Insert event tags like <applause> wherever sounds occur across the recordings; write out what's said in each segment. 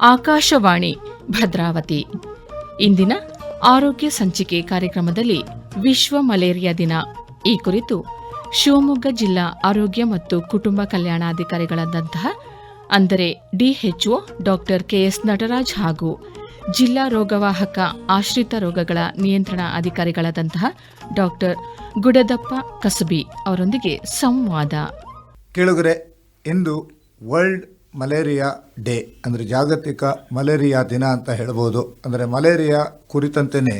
ಆಕಾಶವಾಣಿ, ಭದ್ರಾವತಿ. ಇಂದಿನ ಆರೋಗ್ಯ ಸಂಚಿಕೆ ಕಾರ್ಯಕ್ರಮದಲ್ಲಿ ವಿಶ್ವ ಮಲೇರಿಯಾ ದಿನ. ಈ ಕುರಿತು ಶಿವಮೊಗ್ಗ ಜಿಲ್ಲಾ ಆರೋಗ್ಯ ಮತ್ತು ಕುಟುಂಬ ಕಲ್ಯಾಣಾಧಿಕಾರಿಗಳಾದಂತಹ ಅಂದರೆ ಡಿಎಚ್ಒ ಡಾಕ್ಟರ್ ಕೆಎಸ್ ನಟರಾಜ್ ಹಾಗೂ ಜಿಲ್ಲಾ ರೋಗವಾಹಕ ಆಶ್ರಿತ ರೋಗಗಳ ನಿಯಂತ್ರಣ ಅಧಿಕಾರಿಗಳಾದಂತಹ ಡಾಕ್ಟರ್ ಗುಡದಪ್ಪ ಕಸಬಿ ಅವರೊಂದಿಗೆ ಸಂವಾದ. ಕೇಳುಗರೆ, ಇಂದು ವರ್ಲ್ಡ್ ಮಲೇರಿಯಾ ಡೇ ಅಂದರೆ ಜಾಗತಿಕ ಮಲೇರಿಯಾ ದಿನ ಅಂತ ಹೇಳ್ಬೋದು. ಅಂದರೆ ಮಲೇರಿಯಾ ಕುರಿತಂತೆಯೇ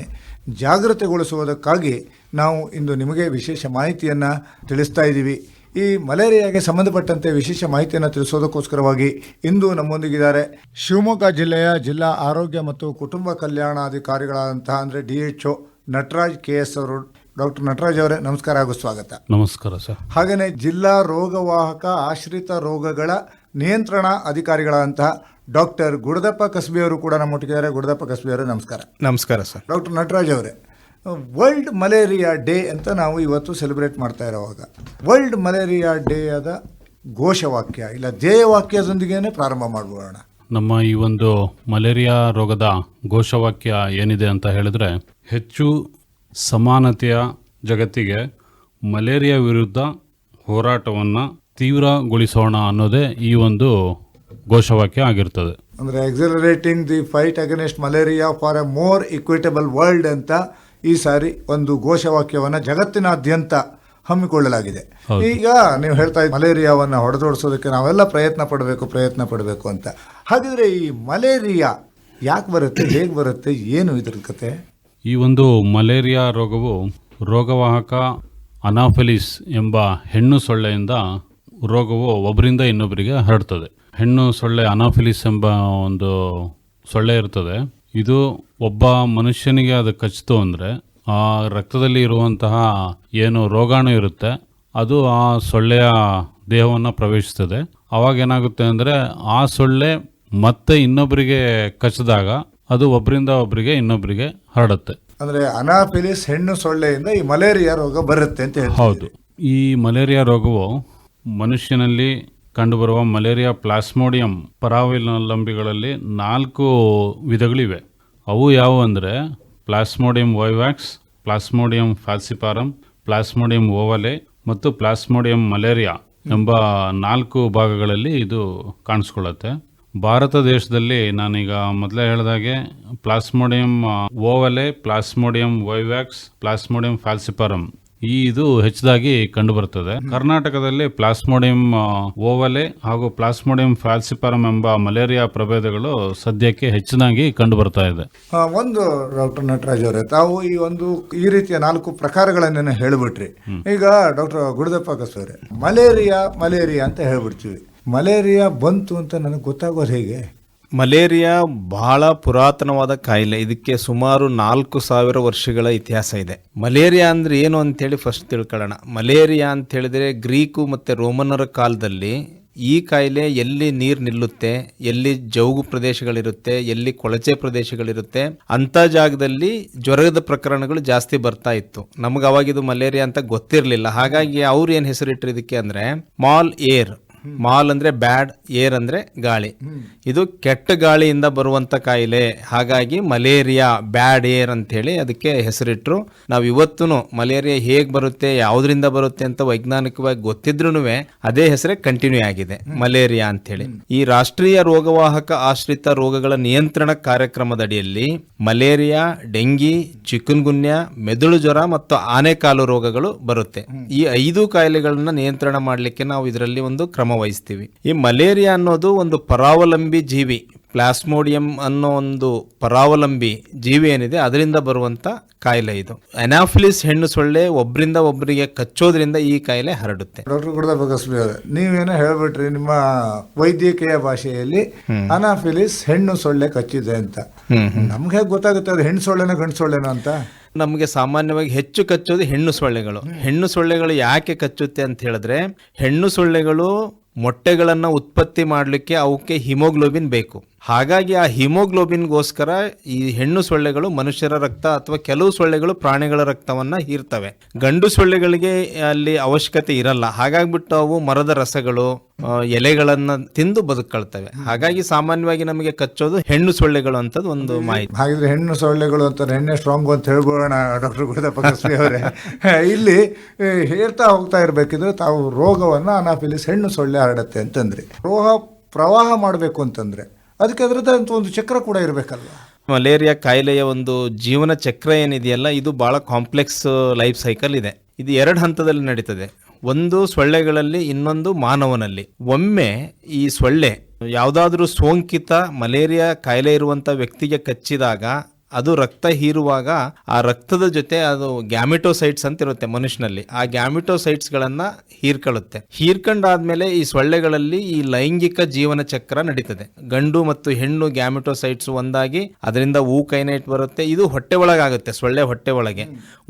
ಜಾಗೃತಿಗೊಳಿಸುವುದಕ್ಕಾಗಿ ನಾವು ಇಂದು ನಿಮಗೆ ವಿಶೇಷ ಮಾಹಿತಿಯನ್ನು ತಿಳಿಸ್ತಾ ಇದ್ದೀವಿ. ಈ ಮಲೇರಿಯಾಗೆ ಸಂಬಂಧಪಟ್ಟಂತೆ ವಿಶೇಷ ಮಾಹಿತಿಯನ್ನು ತಿಳಿಸೋದಕ್ಕೋಸ್ಕರವಾಗಿ ಇಂದು ನಮ್ಮೊಂದಿಗಿದ್ದಾರೆ ಶಿವಮೊಗ್ಗ ಜಿಲ್ಲೆಯ ಜಿಲ್ಲಾ ಆರೋಗ್ಯ ಮತ್ತು ಕುಟುಂಬ ಕಲ್ಯಾಣಾಧಿಕಾರಿಗಳಾದಂತಹ ಅಂದರೆ D H O Nataraj K S ಅವರು ಡಾಕ್ಟರ್ ನಟರಾಜ್ ಅವರೇ ನಮಸ್ಕಾರ ಹಾಗೂ ಸ್ವಾಗತ. ನಮಸ್ಕಾರ ಸರ್. ಹಾಗೆಯೇ ಜಿಲ್ಲಾ ರೋಗವಾಹಕ ಆಶ್ರಿತ ರೋಗಗಳ ನಿಯಂತ್ರಣ ಅಧಿಕಾರಿಗಳಂತಹ ಡಾಕ್ಟರ್ ಗುಡದಪ್ಪ ಕಸ್ಬಿ ಅವರು ಕೂಡ ನಮ್ಮೊಟ್ಟಿಗಿದ್ದಾರೆ ಗುಡದಪ್ಪ ಕಸ್ಬಿ ಅವರೇ ನಮಸ್ಕಾರ. ನಮಸ್ಕಾರ ಸರ್. ಡಾಕ್ಟರ್ ನಟರಾಜ್ ಅವರೇ ವರ್ಲ್ಡ್ ಮಲೇರಿಯಾ ಡೇ ಅಂತ ನಾವು ಇವತ್ತು ಸೆಲೆಬ್ರೇಟ್ ಮಾಡ್ತಾ ಇರೋವಾಗ ವರ್ಲ್ಡ್ ಮಲೇರಿಯಾ ಡೇ ಆದ ಘೋಷವಾಕ್ಯ ಇಲ್ಲ ಧ್ಯೇಯವಾಕ್ಯದೊಂದಿಗೇನೆ ಪ್ರಾರಂಭ ಮಾಡ್ಬೋಣ. ನಮ್ಮ ಈ ಒಂದು ಮಲೇರಿಯಾ ರೋಗದ ಘೋಷವಾಕ್ಯ ಏನಿದೆ ಅಂತ ಹೇಳಿದ್ರೆ ಹೆಚ್ಚು ಸಮಾನತೆಯ ಜಗತ್ತಿಗೆ ಮಲೇರಿಯಾ ವಿರುದ್ಧ ಹೋರಾಟವನ್ನು ತೀವ್ರಗೊಳಿಸೋಣ ಅನ್ನೋದೇ ಈ ಒಂದು ಘೋಷವಾಕ್ಯ ಆಗಿರ್ತದೆ. ಅಂದರೆ accelerating the fight against malaria for a more equitable world ಅಂತ ಈ ಸಾರಿ ಒಂದು ಘೋಷವಾಕ್ಯವನ್ನು ಜಗತ್ತಿನಾದ್ಯಂತ ಹಮ್ಮಿಕೊಳ್ಳಲಾಗಿದೆ. ಈಗ ನೀವು ಹೇಳ್ತಾ ಇದ್ದ ಮಲೇರಿಯಾವನ್ನು ಹೊಡೆದೋಡಿಸೋದಕ್ಕೆ ನಾವೆಲ್ಲ ಪ್ರಯತ್ನ ಪಡಬೇಕು ಪ್ರಯತ್ನ ಪಡಬೇಕು ಅಂತ. ಹಾಗಿದ್ರೆ ಈ ಮಲೇರಿಯಾ ಯಾಕೆ ಬರುತ್ತೆ ಹೇಗೆ ಬರುತ್ತೆ ಏನು ಇದ್ರ ಕತೆ? ಈ ಒಂದು ಮಲೇರಿಯಾ ರೋಗವು ರೋಗವಾಹಕ ಅನಾಫೆಲಿಸ್ ಎಂಬ ಹೆಣ್ಣು ಸೊಳ್ಳೆಯಿಂದ ರೋಗವು ಒಬ್ಬರಿಂದ ಇನ್ನೊಬ್ಬರಿಗೆ ಹರಡ್ತದೆ. ಹೆಣ್ಣು ಸೊಳ್ಳೆ ಅನಾಫಿಲಿಸ್ ಎಂಬ ಒಂದು ಸೊಳ್ಳೆ ಇರ್ತದೆ. ಇದು ಒಬ್ಬ ಮನುಷ್ಯನಿಗೆ ಅದು ಕಚ್ಚಿತು ಅಂದರೆ ಆ ರಕ್ತದಲ್ಲಿ ಇರುವಂತಹ ಏನು ರೋಗಾಣು ಇರುತ್ತೆ, ಅದು ಆ ಸೊಳ್ಳೆಯ ದೇಹವನ್ನು ಪ್ರವೇಶಿಸ್ತದೆ. ಅವಾಗ ಏನಾಗುತ್ತೆ ಅಂದರೆ ಆ ಸೊಳ್ಳೆ ಮತ್ತೆ ಇನ್ನೊಬ್ಬರಿಗೆ ಕಚ್ಚಿದಾಗ ಅದು ಒಬ್ಬರಿಂದ ಒಬ್ಬರಿಗೆ ಇನ್ನೊಬ್ಬರಿಗೆ ಹರಡುತ್ತೆ. ಅಂದರೆ ಅನಾಫಿಲಿಸ್ ಹೆಣ್ಣು ಸೊಳ್ಳೆಯಿಂದ ಈ ಮಲೇರಿಯಾ ರೋಗ ಬರುತ್ತೆ ಅಂತ ಹೇಳಿ ಹೌದು. ಈ ಮಲೇರಿಯಾ ರೋಗವು ಮನುಷ್ಯನಲ್ಲಿ ಕಂಡುಬರುವ ಮಲೇರಿಯಾ ಪ್ಲಾಸ್ಮೋಡಿಯಂ ಪರಾವಲಂಬಿಗಳಲ್ಲಿ ನಾಲ್ಕು ವಿಧಗಳಿವೆ. ಅವು ಯಾವುವು ಅಂದರೆ plasmodium vivax, plasmodium falciparum, plasmodium ovale ಮತ್ತು ಪ್ಲಾಸ್ಮೋಡಿಯಂ ಮಲೇರಿಯಾ ಎಂಬ ನಾಲ್ಕು ಭಾಗಗಳಲ್ಲಿ ಇದು ಕಾಣಿಸ್ಕೊಳ್ಳುತ್ತೆ. ಭಾರತ ದೇಶದಲ್ಲಿ ನಾನೀಗ ಮೊದಲೇ ಹೇಳಿದಾಗೆ plasmodium ovale plasmodium vivax plasmodium falciparum ಈ ಇದು ಹೆಚ್ಚಾಗಿ ಕಂಡುಬರುತ್ತದೆ. ಕರ್ನಾಟಕದಲ್ಲಿ ಪ್ಲಾಸ್ಮೋಡಿಯಂ ಓವಲೆ ಹಾಗೂ ಪ್ಲಾಸ್ಮೋಡಿಯಂ ಫ್ಯಾಲ್ಸಿಪಾರಮ್ ಎಂಬ ಮಲೇರಿಯಾ ಪ್ರಭೇದಗಳು ಸದ್ಯಕ್ಕೆ ಹೆಚ್ಚಿನಾಗಿ ಕಂಡುಬರ್ತಾ ಇದೆ. ಒಂದು ಡಾಕ್ಟರ್ ನಟರಾಜ್ ಅವರೇ ತಾವು ಈ ಒಂದು ಈ ರೀತಿಯ ನಾಲ್ಕು ಪ್ರಕಾರಗಳನ್ನೇನು ಹೇಳಿಬಿಟ್ರಿ. ಈಗ doctor Gudadappa Kasavare malaria malaria ಅಂತ ಹೇಳ್ಬಿಡ್ತೀವಿ. ಮಲೇರಿಯಾ ಬಂತು ಅಂತ ನನಗೆ ಗೊತ್ತಾಗೋದು ಹೇಗೆ? ಮಲೇರಿಯಾ ಬಹಳ ಪುರಾತನವಾದ ಕಾಯಿಲೆ. ಇದಕ್ಕೆ ಸುಮಾರು ನಾಲ್ಕು ಸಾವಿರ ವರ್ಷಗಳ ಇತಿಹಾಸ ಇದೆ. ಮಲೇರಿಯಾ ಅಂದ್ರೆ ಏನು ಅಂತೇಳಿ ಫಸ್ಟ್ ತಿಳ್ಕೊಳ್ಳೋಣ. ಮಲೇರಿಯಾ ಅಂತ ಹೇಳಿದ್ರೆ ಗ್ರೀಕು ಮತ್ತೆ ರೋಮನರ ಕಾಲದಲ್ಲಿ ಈ ಕಾಯಿಲೆ ಎಲ್ಲಿ ನೀರು ನಿಲ್ಲುತ್ತೆ, ಎಲ್ಲಿ ಜೌಗು ಪ್ರದೇಶಗಳಿರುತ್ತೆ, ಎಲ್ಲಿ ಕೊಳಚೆ ಪ್ರದೇಶಗಳಿರುತ್ತೆ, ಅಂತ ಜಾಗದಲ್ಲಿ ಜ್ವರದ ಪ್ರಕರಣಗಳು ಜಾಸ್ತಿ ಬರ್ತಾ ಇತ್ತು. ನಮಗೆ ಅವಾಗಿದು ಮಲೇರಿಯಾ ಅಂತ ಗೊತ್ತಿರಲಿಲ್ಲ. ಹಾಗಾಗಿ ಅವ್ರು ಏನು ಹೆಸರಿಟ್ರು ಇದಕ್ಕೆ ಅಂದ್ರೆ ಮಾಲ್ ಏರ್. ಮಾಲ್ ಅಂದ್ರೆ ಬ್ಯಾಡ್, ಏರ್ ಅಂದ್ರೆ ಗಾಳಿ. ಇದು ಕೆಟ್ಟ ಗಾಳಿಯಿಂದ ಬರುವಂತ ಕಾಯಿಲೆ. ಹಾಗಾಗಿ ಮಲೇರಿಯಾ, ಬ್ಯಾಡ್ ಏರ್ ಅಂತ ಹೇಳಿ ಅದಕ್ಕೆ ಹೆಸರಿಟ್ರು. ನಾವು ಇವತ್ತು ಮಲೇರಿಯಾ ಹೇಗ್ ಬರುತ್ತೆ, ಯಾವುದರಿಂದ ಬರುತ್ತೆ ಅಂತ ವೈಜ್ಞಾನಿಕವಾಗಿ ಗೊತ್ತಿದ್ರೂ ಅದೇ ಹೆಸರೇ ಕಂಟಿನ್ಯೂ ಆಗಿದೆ, ಮಲೇರಿಯಾ ಅಂತ ಹೇಳಿ ಈ ರಾಷ್ಟ್ರೀಯ ರೋಗವಾಹಕ ಆಶ್ರಿತ ರೋಗಗಳ ನಿಯಂತ್ರಣ ಕಾರ್ಯಕ್ರಮದಡಿಯಲ್ಲಿ ಮಲೇರಿಯಾ, ಡೆಂಗಿ, ಚಿಕುನ್ಗುನ್ಯ, ಮೆದುಳು ಜ್ವರ ಮತ್ತು ಆನೆಕಾಲು ರೋಗಗಳು ಬರುತ್ತೆ. ಈ ಐದು ಕಾಯಿಲೆಗಳನ್ನ ನಿಯಂತ್ರಣ ಮಾಡಲಿಕ್ಕೆ ನಾವು ಇದರಲ್ಲಿ ಒಂದು ಕ್ರಮ ವಹಿಸ್ತೀವಿ ಈ ಮಲೇರಿಯಾ ಅನ್ನೋದು ಒಂದು ಪರಾವಲಂಬಿ ಜೀವಿ ಪ್ಲಾಸ್ಮೋಡಿಯಂ ಅನ್ನೋ ಒಂದು ಪರಾವಲಂಬಿ ಜೀವಿ ಏನಿದೆ ಅದರಿಂದ ಬರುವಂತ ಕಾಯಿಲೆ ಇದು. ಅನಾಫಿಲಿಸ್ ಹೆಣ್ಣು ಸೊಳ್ಳೆ ಒಬ್ಬರಿಂದ ಒಬ್ಬರಿಗೆ ಕಚ್ಚೋದ್ರಿಂದ ಈ ಕಾಯಿಲೆ ಹರಡುತ್ತೆ. ಡಾಕ್ಟರ್ ಅವರೇ ನೀವೇನೋ ಹೇಳ್ಬಿಟ್ರಿ ನಿಮ್ಮ ವೈದ್ಯಕೀಯ ಭಾಷೆಯಲ್ಲಿ ಅನಾಫಿಲಿಸ್ ಹೆಣ್ಣು ಸೊಳ್ಳೆ ಕಚ್ಚಿದೆ ಅಂತ. ನಮ್ಗೆ ಗೊತ್ತಾಗುತ್ತೆ ಅದು ಹೆಣ್ಣು ಸೊಳ್ಳೆನೋ ಗಂಡು ಸೊಳ್ಳೆನೋ ಅಂತ? ನಮಗೆ ಸಾಮಾನ್ಯವಾಗಿ ಹೆಚ್ಚು ಕಚ್ಚೋದು ಹೆಣ್ಣು ಸೊಳ್ಳೆಗಳು. ಹೆಣ್ಣು ಸೊಳ್ಳೆಗಳು ಯಾಕೆ ಕಚ್ಚುತ್ತೆ ಅಂತ ಹೇಳಿದ್ರೆ ಹೆಣ್ಣು ಸೊಳ್ಳೆಗಳು ಮೊಟ್ಟೆಗಳನ್ನು ಉತ್ಪತ್ತಿ ಮಾಡಲಿಕ್ಕೆ ಅವಕ್ಕೆ ಹಿಮೋಗ್ಲೋಬಿನ್ ಬೇಕು. ಹಾಗಾಗಿ ಆ ಹಿಮೋಗ್ಲೋಬಿನ್ಗೋಸ್ಕರ ಈ ಹೆಣ್ಣು ಸೊಳ್ಳೆಗಳು ಮನುಷ್ಯರ ರಕ್ತ ಅಥವಾ ಕೆಲವು ಸೊಳ್ಳೆಗಳು ಪ್ರಾಣಿಗಳ ರಕ್ತವನ್ನು ಹೀರ್ತವೆ. ಗಂಡು ಸೊಳ್ಳೆಗಳಿಗೆ ಅಲ್ಲಿ ಅವಶ್ಯಕತೆ ಇರಲ್ಲ. ಹಾಗಾಗ್ಬಿಟ್ಟು ಅವು ಮರದ ರಸಗಳು ಎಲೆಗಳನ್ನು ತಿಂದು ಬದುಕಳ್ತವೆ. ಹಾಗಾಗಿ ಸಾಮಾನ್ಯವಾಗಿ ನಮಗೆ ಕಚ್ಚೋದು ಹೆಣ್ಣು ಸೊಳ್ಳೆಗಳು ಅಂತದ್ದು ಒಂದು ಮಾಹಿತಿ. ಹಾಗಿದ್ರೆ ಹೆಣ್ಣು ಸೊಳ್ಳೆಗಳು ಅಂತ ಹೆಣ್ಣೆ ಸ್ಟ್ರಾಂಗ್ ಅಂತ ಹೇಳ್ಬೋಣ ಡಾಕ್ಟರ್ ಅವರೇ. <laughs> ಇಲ್ಲಿ ಹೇಳ್ತಾ ಹೋಗ್ತಾ ಇರಬೇಕಿದ್ರೆ ತಾವು ರೋಗವನ್ನು ಅನಾಫಿಲಿಸ್ ಹೆಣ್ಣು ಸೊಳ್ಳೆ ಹರಡುತ್ತೆ ಅಂತಂದ್ರೆ. ರೋಗ ಪ್ರವಾಹ ಮಾಡಬೇಕು ಅಂತಂದ್ರೆ ಅದಕ್ಕೆ ಅದರದ್ದು ಒಂದು ಚಕ್ರ ಕೂಡ ಇರಬೇಕಲ್ವ? ಮಲೇರಿಯಾ ಕಾಯಿಲೆಯ ಒಂದು ಜೀವನ ಚಕ್ರ ಏನಿದೆಯಲ್ಲ, ಇದು ಬಹಳ ಕಾಂಪ್ಲೆಕ್ಸ್ ಲೈಫ್ ಸೈಕಲ್ ಇದೆ. ಇದು ಎರಡು ಹಂತದಲ್ಲಿ ನಡೀತದೆ. ಒಂದು ಸೊಳ್ಳೆಗಳಲ್ಲಿ, ಇನ್ನೊಂದು ಮಾನವನಲ್ಲಿ. ಒಮ್ಮೆ ಈ ಸೊಳ್ಳೆ ಯಾವುದಾದ್ರೂ ಸೋಂಕಿತ, ಮಲೇರಿಯಾ ಕಾಯಿಲೆ ಇರುವಂತ ವ್ಯಕ್ತಿಗೆ ಕಚ್ಚಿದಾಗ ಅದು ರಕ್ತ ಹೀರುವಾಗ ಆ ರಕ್ತದ ಜೊತೆ ಅದು ಗ್ಯಾಮಿಟೋಸೈಟ್ಸ್ ಅಂತ ಇರುತ್ತೆ ಮನುಷ್ಯನಲ್ಲಿ. ಆ ಗ್ಯಾಮಿಟೋಸೈಟ್ಸ್ ಗಳನ್ನ ಹೀರ್ಕೊಳ್ಳುತ್ತೆ. ಹೀರ್ಕೊಂಡಾದ್ಮೇಲೆ ಈ ಸೊಳ್ಳೆಗಳಲ್ಲಿ ಈ ಲೈಂಗಿಕ ಜೀವನ ಚಕ್ರ ನಡೀತದೆ. ಗಂಡು ಮತ್ತು ಹೆಣ್ಣು ಗ್ಯಾಮಿಟೋಸೈಟ್ಸ್ ಒಂದಾಗಿ ಅದರಿಂದ ಹೂ ಕೈನೈಟ್ ಬರುತ್ತೆ. ಇದು ಹೊಟ್ಟೆ ಒಳಗಾಗುತ್ತೆ, ಸೊಳ್ಳೆ ಹೊಟ್ಟೆ ಒಳಗೆ.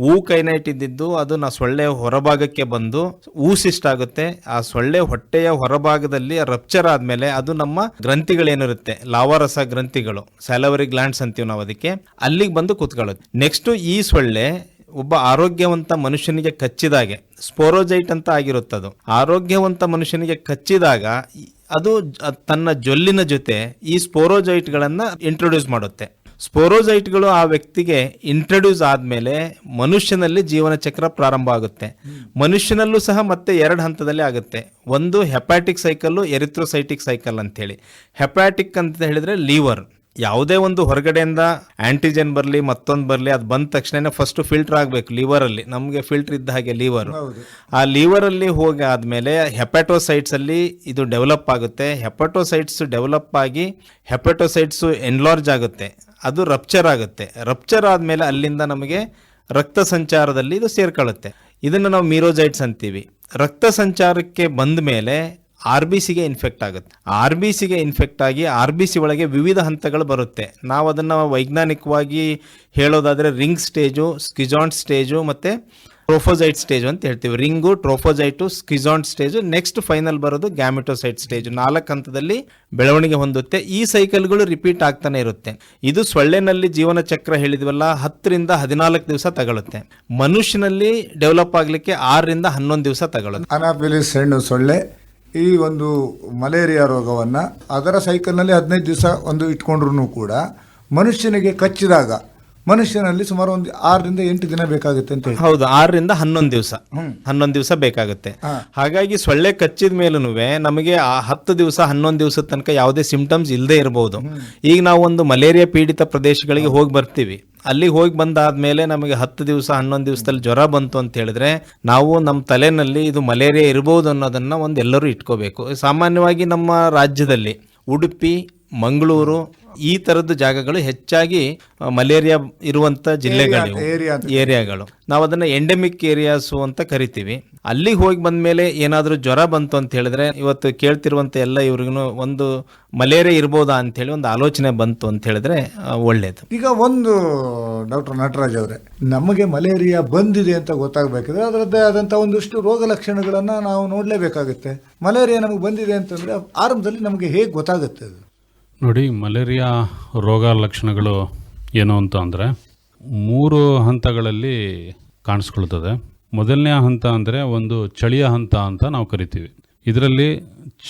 ಹೂ ಕೈನೈಟ್ ಇದ್ದಿದ್ದು ಅದು ನಾ ಸೊಳ್ಳೆ ಹೊರಭಾಗಕ್ಕೆ ಬಂದು ಊಸಿಸ್ಟ್ ಆಗುತ್ತೆ. ಆ ಸೊಳ್ಳೆ ಹೊಟ್ಟೆಯ ಹೊರಭಾಗದಲ್ಲಿ ರಪ್ಚರ್ ಆದ್ಮೇಲೆ ಅದು ನಮ್ಮ ಗ್ರಂಥಿಗಳೇನಿರುತ್ತೆ, ಲಾವಾರಸ ಗ್ರಂಥಿಗಳು ಸ್ಯಾಲವರಿ ಗ್ಲ್ಯಾಂಡ್ಸ್ ಅಂತೀವಿ ನಾವು ಅದಕ್ಕೆ. ಅಲ್ಲಿಗೆ ಬಂದು ಕೂತ್ಕೊಳ್ಳುತ್ತೆ ನೆಕ್ಸ್ಟು ಈ ಸೊಳ್ಳೆ ಒಬ್ಬ ಆರೋಗ್ಯವಂತ ಮನುಷ್ಯನಿಗೆ ಕಚ್ಚಿದಾಗೆ. ಸ್ಪೋರೋಜೈಟ್ ಅಂತ ಆಗಿರುತ್ತದು. ಆರೋಗ್ಯವಂತ ಮನುಷ್ಯನಿಗೆ ಕಚ್ಚಿದಾಗ ಅದು ತನ್ನ ಜೊಲ್ಲಿನ ಜೊತೆ ಈ ಸ್ಪೋರೋಜೈಟ್ಗಳನ್ನು ಇಂಟ್ರೊಡ್ಯೂಸ್ ಮಾಡುತ್ತೆ. ಸ್ಪೋರೋಜೈಟ್ಗಳು ಆ ವ್ಯಕ್ತಿಗೆ ಇಂಟ್ರೊಡ್ಯೂಸ್ ಆದಮೇಲೆ ಮನುಷ್ಯನಲ್ಲಿ ಜೀವನ ಚಕ್ರ ಪ್ರಾರಂಭ ಆಗುತ್ತೆ. ಮನುಷ್ಯನಲ್ಲೂ ಸಹ ಮತ್ತೆ ಎರಡು ಹಂತದಲ್ಲಿ ಆಗುತ್ತೆ. ಒಂದು ಹೆಪ್ಯಾಟಿಕ್ ಸೈಕಲ್ಲು ಎರಿಥ್ರೋಸೈಟಿಕ್ ಸೈಕಲ್ ಅಂತೇಳಿ. ಹೆಪ್ಯಾಟಿಕ್ ಅಂತ ಹೇಳಿದ್ರೆ ಲೀವರ್ ಯಾವುದೇ ಒಂದು ಹೊರಗಡೆಯಿಂದ ಆಂಟಿಜೆನ್ ಬರಲಿ ಮತ್ತೊಂದು ಬರಲಿ ಅದು ಬಂದ ತಕ್ಷಣ ಫಸ್ಟ್ ಫಿಲ್ಟರ್ ಆಗಬೇಕು ಲಿವರಲ್ಲಿ ನಮಗೆ ಫಿಲ್ಟರ್ ಇದ್ದ ಹಾಗೆ ಲಿವರ್ ಆ ಲಿವರಲ್ಲಿ ಹೋಗಿ ಆದಮೇಲೆ ಹೆಪಟೋಸೈಟ್ಸ್ ಅಲ್ಲಿ ಇದು ಡೆವಲಪ್ ಆಗುತ್ತೆ. ಹೆಪಟೋಸೈಟ್ಸ್ ಡೆವಲಪ್ ಆಗಿ ಹೆಪಟೋಸೈಟ್ಸ್ ಎನ್ಲಾರ್ಜ್ ಆಗುತ್ತೆ. ಅದು ರಪ್ಚರ್ ಆಗುತ್ತೆ. ರಪ್ಚರ್ ಆದಮೇಲೆ ಅಲ್ಲಿಂದ ನಮಗೆ ರಕ್ತ ಸಂಚಾರದಲ್ಲಿ ಇದು ಸೇರ್ಕೊಳ್ಳುತ್ತೆ. ಇದನ್ನು ನಾವು ಮೀರೋಜೈಟ್ಸ್ ಅಂತೀವಿ. ರಕ್ತ ಸಂಚಾರಕ್ಕೆ ಬಂದ ಮೇಲೆ ಆರ್ ಬಿ ಸಿಗೆ ಇನ್ಫೆಕ್ಟ್ ಆಗುತ್ತೆ. ಆರ್ ಬಿ ಸಿಗೆ ಇನ್ಫೆಕ್ಟ್ ಆಗಿ ಆರ್ ಬಿ ಸಿ ಒಳಗೆ ವಿವಿಧ ಹಂತಗಳು ಬರುತ್ತೆ. ನಾವು ಅದನ್ನು ವೈಜ್ಞಾನಿಕವಾಗಿ ಹೇಳೋದಾದರೆ ರಿಂಗ್ ಸ್ಟೇಜು ಸ್ಕಿಜಾಂಟ್ ಸ್ಟೇಜು ಮತ್ತು ಟ್ರೋಫೋಸೈಟ್ ಸ್ಟೇಜ್ ಅಂತ ಹೇಳ್ತೀವಿ. Ring, trophozoite schizont stage, next final ಬರೋದು ಗ್ಯಾಮಿಟೋಸೈಟ್ ಸ್ಟೇಜು. ನಾಲ್ಕು ಹಂತದಲ್ಲಿ ಬೆಳವಣಿಗೆ ಹೊಂದುತ್ತೆ. ಈ ಸೈಕಲ್ಗಳು ರಿಪೀಟ್ ಆಗ್ತಾನೆ ಇರುತ್ತೆ. ಇದು ಸೊಳ್ಳೆನಲ್ಲಿ ಜೀವನ ಚಕ್ರ ಹೇಳಿದ್ವಲ್ಲ, ಹತ್ತರಿಂದ ಹದಿನಾಲ್ಕು ದಿವಸ ತಗೊಳುತ್ತೆ. ಮನುಷ್ಯನಲ್ಲಿ ಡೆವಲಪ್ ಆಗಲಿಕ್ಕೆ ಆರರಿಂದ ಹನ್ನೊಂದು ದಿವಸ ತಗೊಳುತ್ತೆ. ಅನಾಫಿಲಿಸ್ ಹೆಣ್ಣು ಸೊಳ್ಳೆ ಈ ಒಂದು ಮಲೇರಿಯಾ ರೋಗವನ್ನು ಅದರ ಸೈಕಲ್ನಲ್ಲಿ ಹದಿನೈದು ದಿವಸ ಒಂದು ಇಟ್ಕೊಂಡ್ರೂ ಕೂಡ ಮನುಷ್ಯನಿಗೆ ಕಚ್ಚಿದಾಗ ಮನುಷ್ಯನಲ್ಲಿ ಸುಮಾರು ಒಂದು ಆರರಿಂದ ಎಂಟು ದಿನ ಬೇಕಾಗುತ್ತೆ ಅಂತ ಹೇಳಿ. ಹೌದು ಆರರಿಂದ ಹನ್ನೊಂದು ದಿವಸ. ಹನ್ನೊಂದು ದಿವಸ ಬೇಕಾಗುತ್ತೆ. ಹಾಗಾಗಿ ಸೊಳ್ಳೆ ಕಚ್ಚಿದ ಮೇಲೂ ನಮಗೆ ಆ ಹತ್ತು ದಿವಸ ಹನ್ನೊಂದು ದಿವಸದ ತನಕ ಯಾವುದೇ ಸಿಂಪ್ಟಮ್ಸ್ ಇಲ್ಲದೆ ಇರಬಹುದು ಈಗ ನಾವು ಒಂದು ಮಲೇರಿಯಾ ಪೀಡಿತ ಪ್ರದೇಶಗಳಿಗೆ ಹೋಗಿ ಬರ್ತೀವಿ. ಅಲ್ಲಿಗೆ ಹೋಗಿ ಬಂದಾದ್ಮೇಲೆ ನಮಗೆ ಹತ್ತು ದಿವಸ, ಹನ್ನೊಂದು ದಿವಸದಲ್ಲಿ ಜ್ವರ ಬಂತು ಅಂತ ಹೇಳಿದ್ರೆ ನಾವು ನಮ್ಮ ತಲೆನಲ್ಲಿ ಇದು ಮಲೇರಿಯಾ ಇರಬಹುದು ಅನ್ನೋದನ್ನ ಒಂದು ಎಲ್ಲರೂ ಇಟ್ಕೋಬೇಕು. ಸಾಮಾನ್ಯವಾಗಿ ನಮ್ಮ ರಾಜ್ಯದಲ್ಲಿ ಉಡುಪಿ, ಮಂಗಳೂರು ಈ ತರದ ಜಾಗಗಳು ಹೆಚ್ಚಾಗಿ ಮಲೇರಿಯಾ ಇರುವಂತ ಜಿಲ್ಲೆಗಳು ಏರಿಯಾಗಳು. ನಾವು ಅದನ್ನ ಎಂಡೆಮಿಕ್ ಏರಿಯಾಸು ಅಂತ ಕರಿತೀವಿ. ಅಲ್ಲಿಗೆ ಹೋಗಿ ಬಂದ ಮೇಲೆ ಏನಾದರೂ ಜ್ವರ ಬಂತು ಅಂತ ಹೇಳಿದ್ರೆ ಇವತ್ತು ಕೇಳ್ತಿರುವಂತ ಎಲ್ಲ ಇವ್ರಿಗೂ ಒಂದು ಮಲೇರಿಯಾ ಇರ್ಬೋದಾ ಅಂತ ಹೇಳಿ ಒಂದು ಆಲೋಚನೆ ಬಂತು ಅಂತ ಹೇಳಿದ್ರೆ ಒಳ್ಳೇದು. ಈಗ ಒಂದು ಡಾಕ್ಟರ್ ನಟರಾಜ್ ಅವರೇ ನಮಗೆ ಮಲೇರಿಯಾ ಬಂದಿದೆ ಅಂತ ಗೊತ್ತಾಗಬೇಕಿದ್ರೆ ಅದರದ್ದೇ ಆದಂತ ಒಂದಿಷ್ಟು ರೋಗ ಲಕ್ಷಣಗಳನ್ನ ನಾವು ನೋಡ್ಲೇಬೇಕಾಗುತ್ತೆ. ಮಲೇರಿಯಾ ನಮಗೆ ಬಂದಿದೆ ಅಂತಂದ್ರೆ ಆರಂಭದಲ್ಲಿ ನಮಗೆ ಹೇಗೆ ಗೊತ್ತಾಗುತ್ತೆ ಅದು? ನೋಡಿ, ಮಲೇರಿಯಾ ರೋಗ ಲಕ್ಷಣಗಳು ಏನು ಅಂತ ಅಂದರೆ ಮೂರು ಹಂತಗಳಲ್ಲಿ ಕಾಣಿಸ್ಕೊಳ್ತದೆ. ಮೊದಲನೇ ಹಂತ ಅಂದರೆ ಒಂದು ಚಳಿಯ ಹಂತ ಅಂತ ನಾವು ಕರಿತೀವಿ. ಇದರಲ್ಲಿ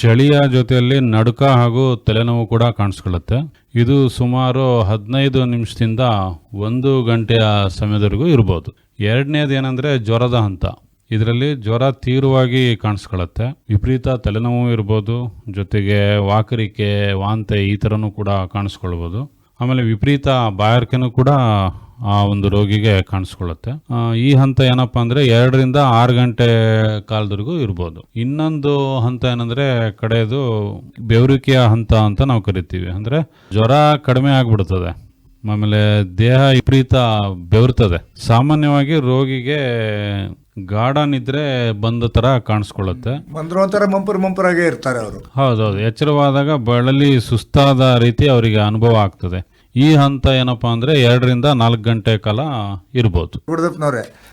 ಚಳಿಯ ಜೊತೆಯಲ್ಲಿ ನಡುಕ ಹಾಗೂ ತಲೆನೋವು ಕೂಡ ಕಾಣಿಸ್ಕೊಳ್ಳುತ್ತೆ. ಇದು ಸುಮಾರು ಹದಿನೈದು ನಿಮಿಷದಿಂದ ಒಂದು ಗಂಟೆಯ ಸಮಯದವರೆಗೂ ಇರ್ಬೋದು. ಎರಡನೇದು ಏನಂದರೆ ಜ್ವರದ ಹಂತ. ಇದರಲ್ಲಿ ಜ್ವರ ತೀವ್ರವಾಗಿ ಕಾಣಿಸ್ಕೊಳ್ಳುತ್ತೆ. ವಿಪರೀತ ತಲೆನೋವು ಇರ್ಬೋದು, ಜೊತೆಗೆ ವಾಕರಿಕೆ, ವಾಂತೆ ಈ ಥರನೂ ಕೂಡ ಕಾಣಿಸ್ಕೊಳ್ಬೋದು. ಆಮೇಲೆ ವಿಪರೀತ ಬಾಯಾರಿಕೆನೂ ಕೂಡ ಆ ಒಂದು ರೋಗಿಗೆ ಕಾಣಿಸ್ಕೊಳ್ಳುತ್ತೆ. ಈ ಹಂತ ಏನಪ್ಪ ಅಂದರೆ ಎರಡರಿಂದ ಆರು ಗಂಟೆ ಕಾಲದವರೆಗೂ ಇರ್ಬೋದು. ಇನ್ನೊಂದು ಹಂತ ಏನಂದರೆ ಕಡೆಯದು ಬೆವರಿಕೆಯ ಹಂತ ಅಂತ ನಾವು ಕರಿತೀವಿ. ಅಂದರೆ ಜ್ವರ ಕಡಿಮೆ ಆಗ್ಬಿಡ್ತದೆ. ಆಮೇಲೆ ದೇಹ ವಿಪರೀತ ಬೆವರ್ತದೆ. ಸಾಮಾನ್ಯವಾಗಿ ರೋಗಿಗೆ ಗಾರ್ಡನ್ ನಿದ್ರೆ ಬಂದ ತರ ಕಾಣಿಸ್ಕೊಳ್ಳುತ್ತೆ. ಬಂದ್ರು ಒಂಥರ ಮಂಪರ್ ಮಂಪರಾಗೇ ಇರ್ತಾರೆ ಅವರು. ಹೌದೌದು. ಎಚ್ಚರವಾದಾಗ ಬಳಲಿ ಸುಸ್ತಾದ ರೀತಿ ಅವರಿಗೆ ಅನುಭವ ಆಗ್ತದೆ. ಈ ಹಂತ ಏನಪ್ಪಾ ಅಂದ್ರೆ ಎರಡರಿಂದ ನಾಲ್ಕು ಗಂಟೆ ಕಾಲ ಇರ್ಬೋದು.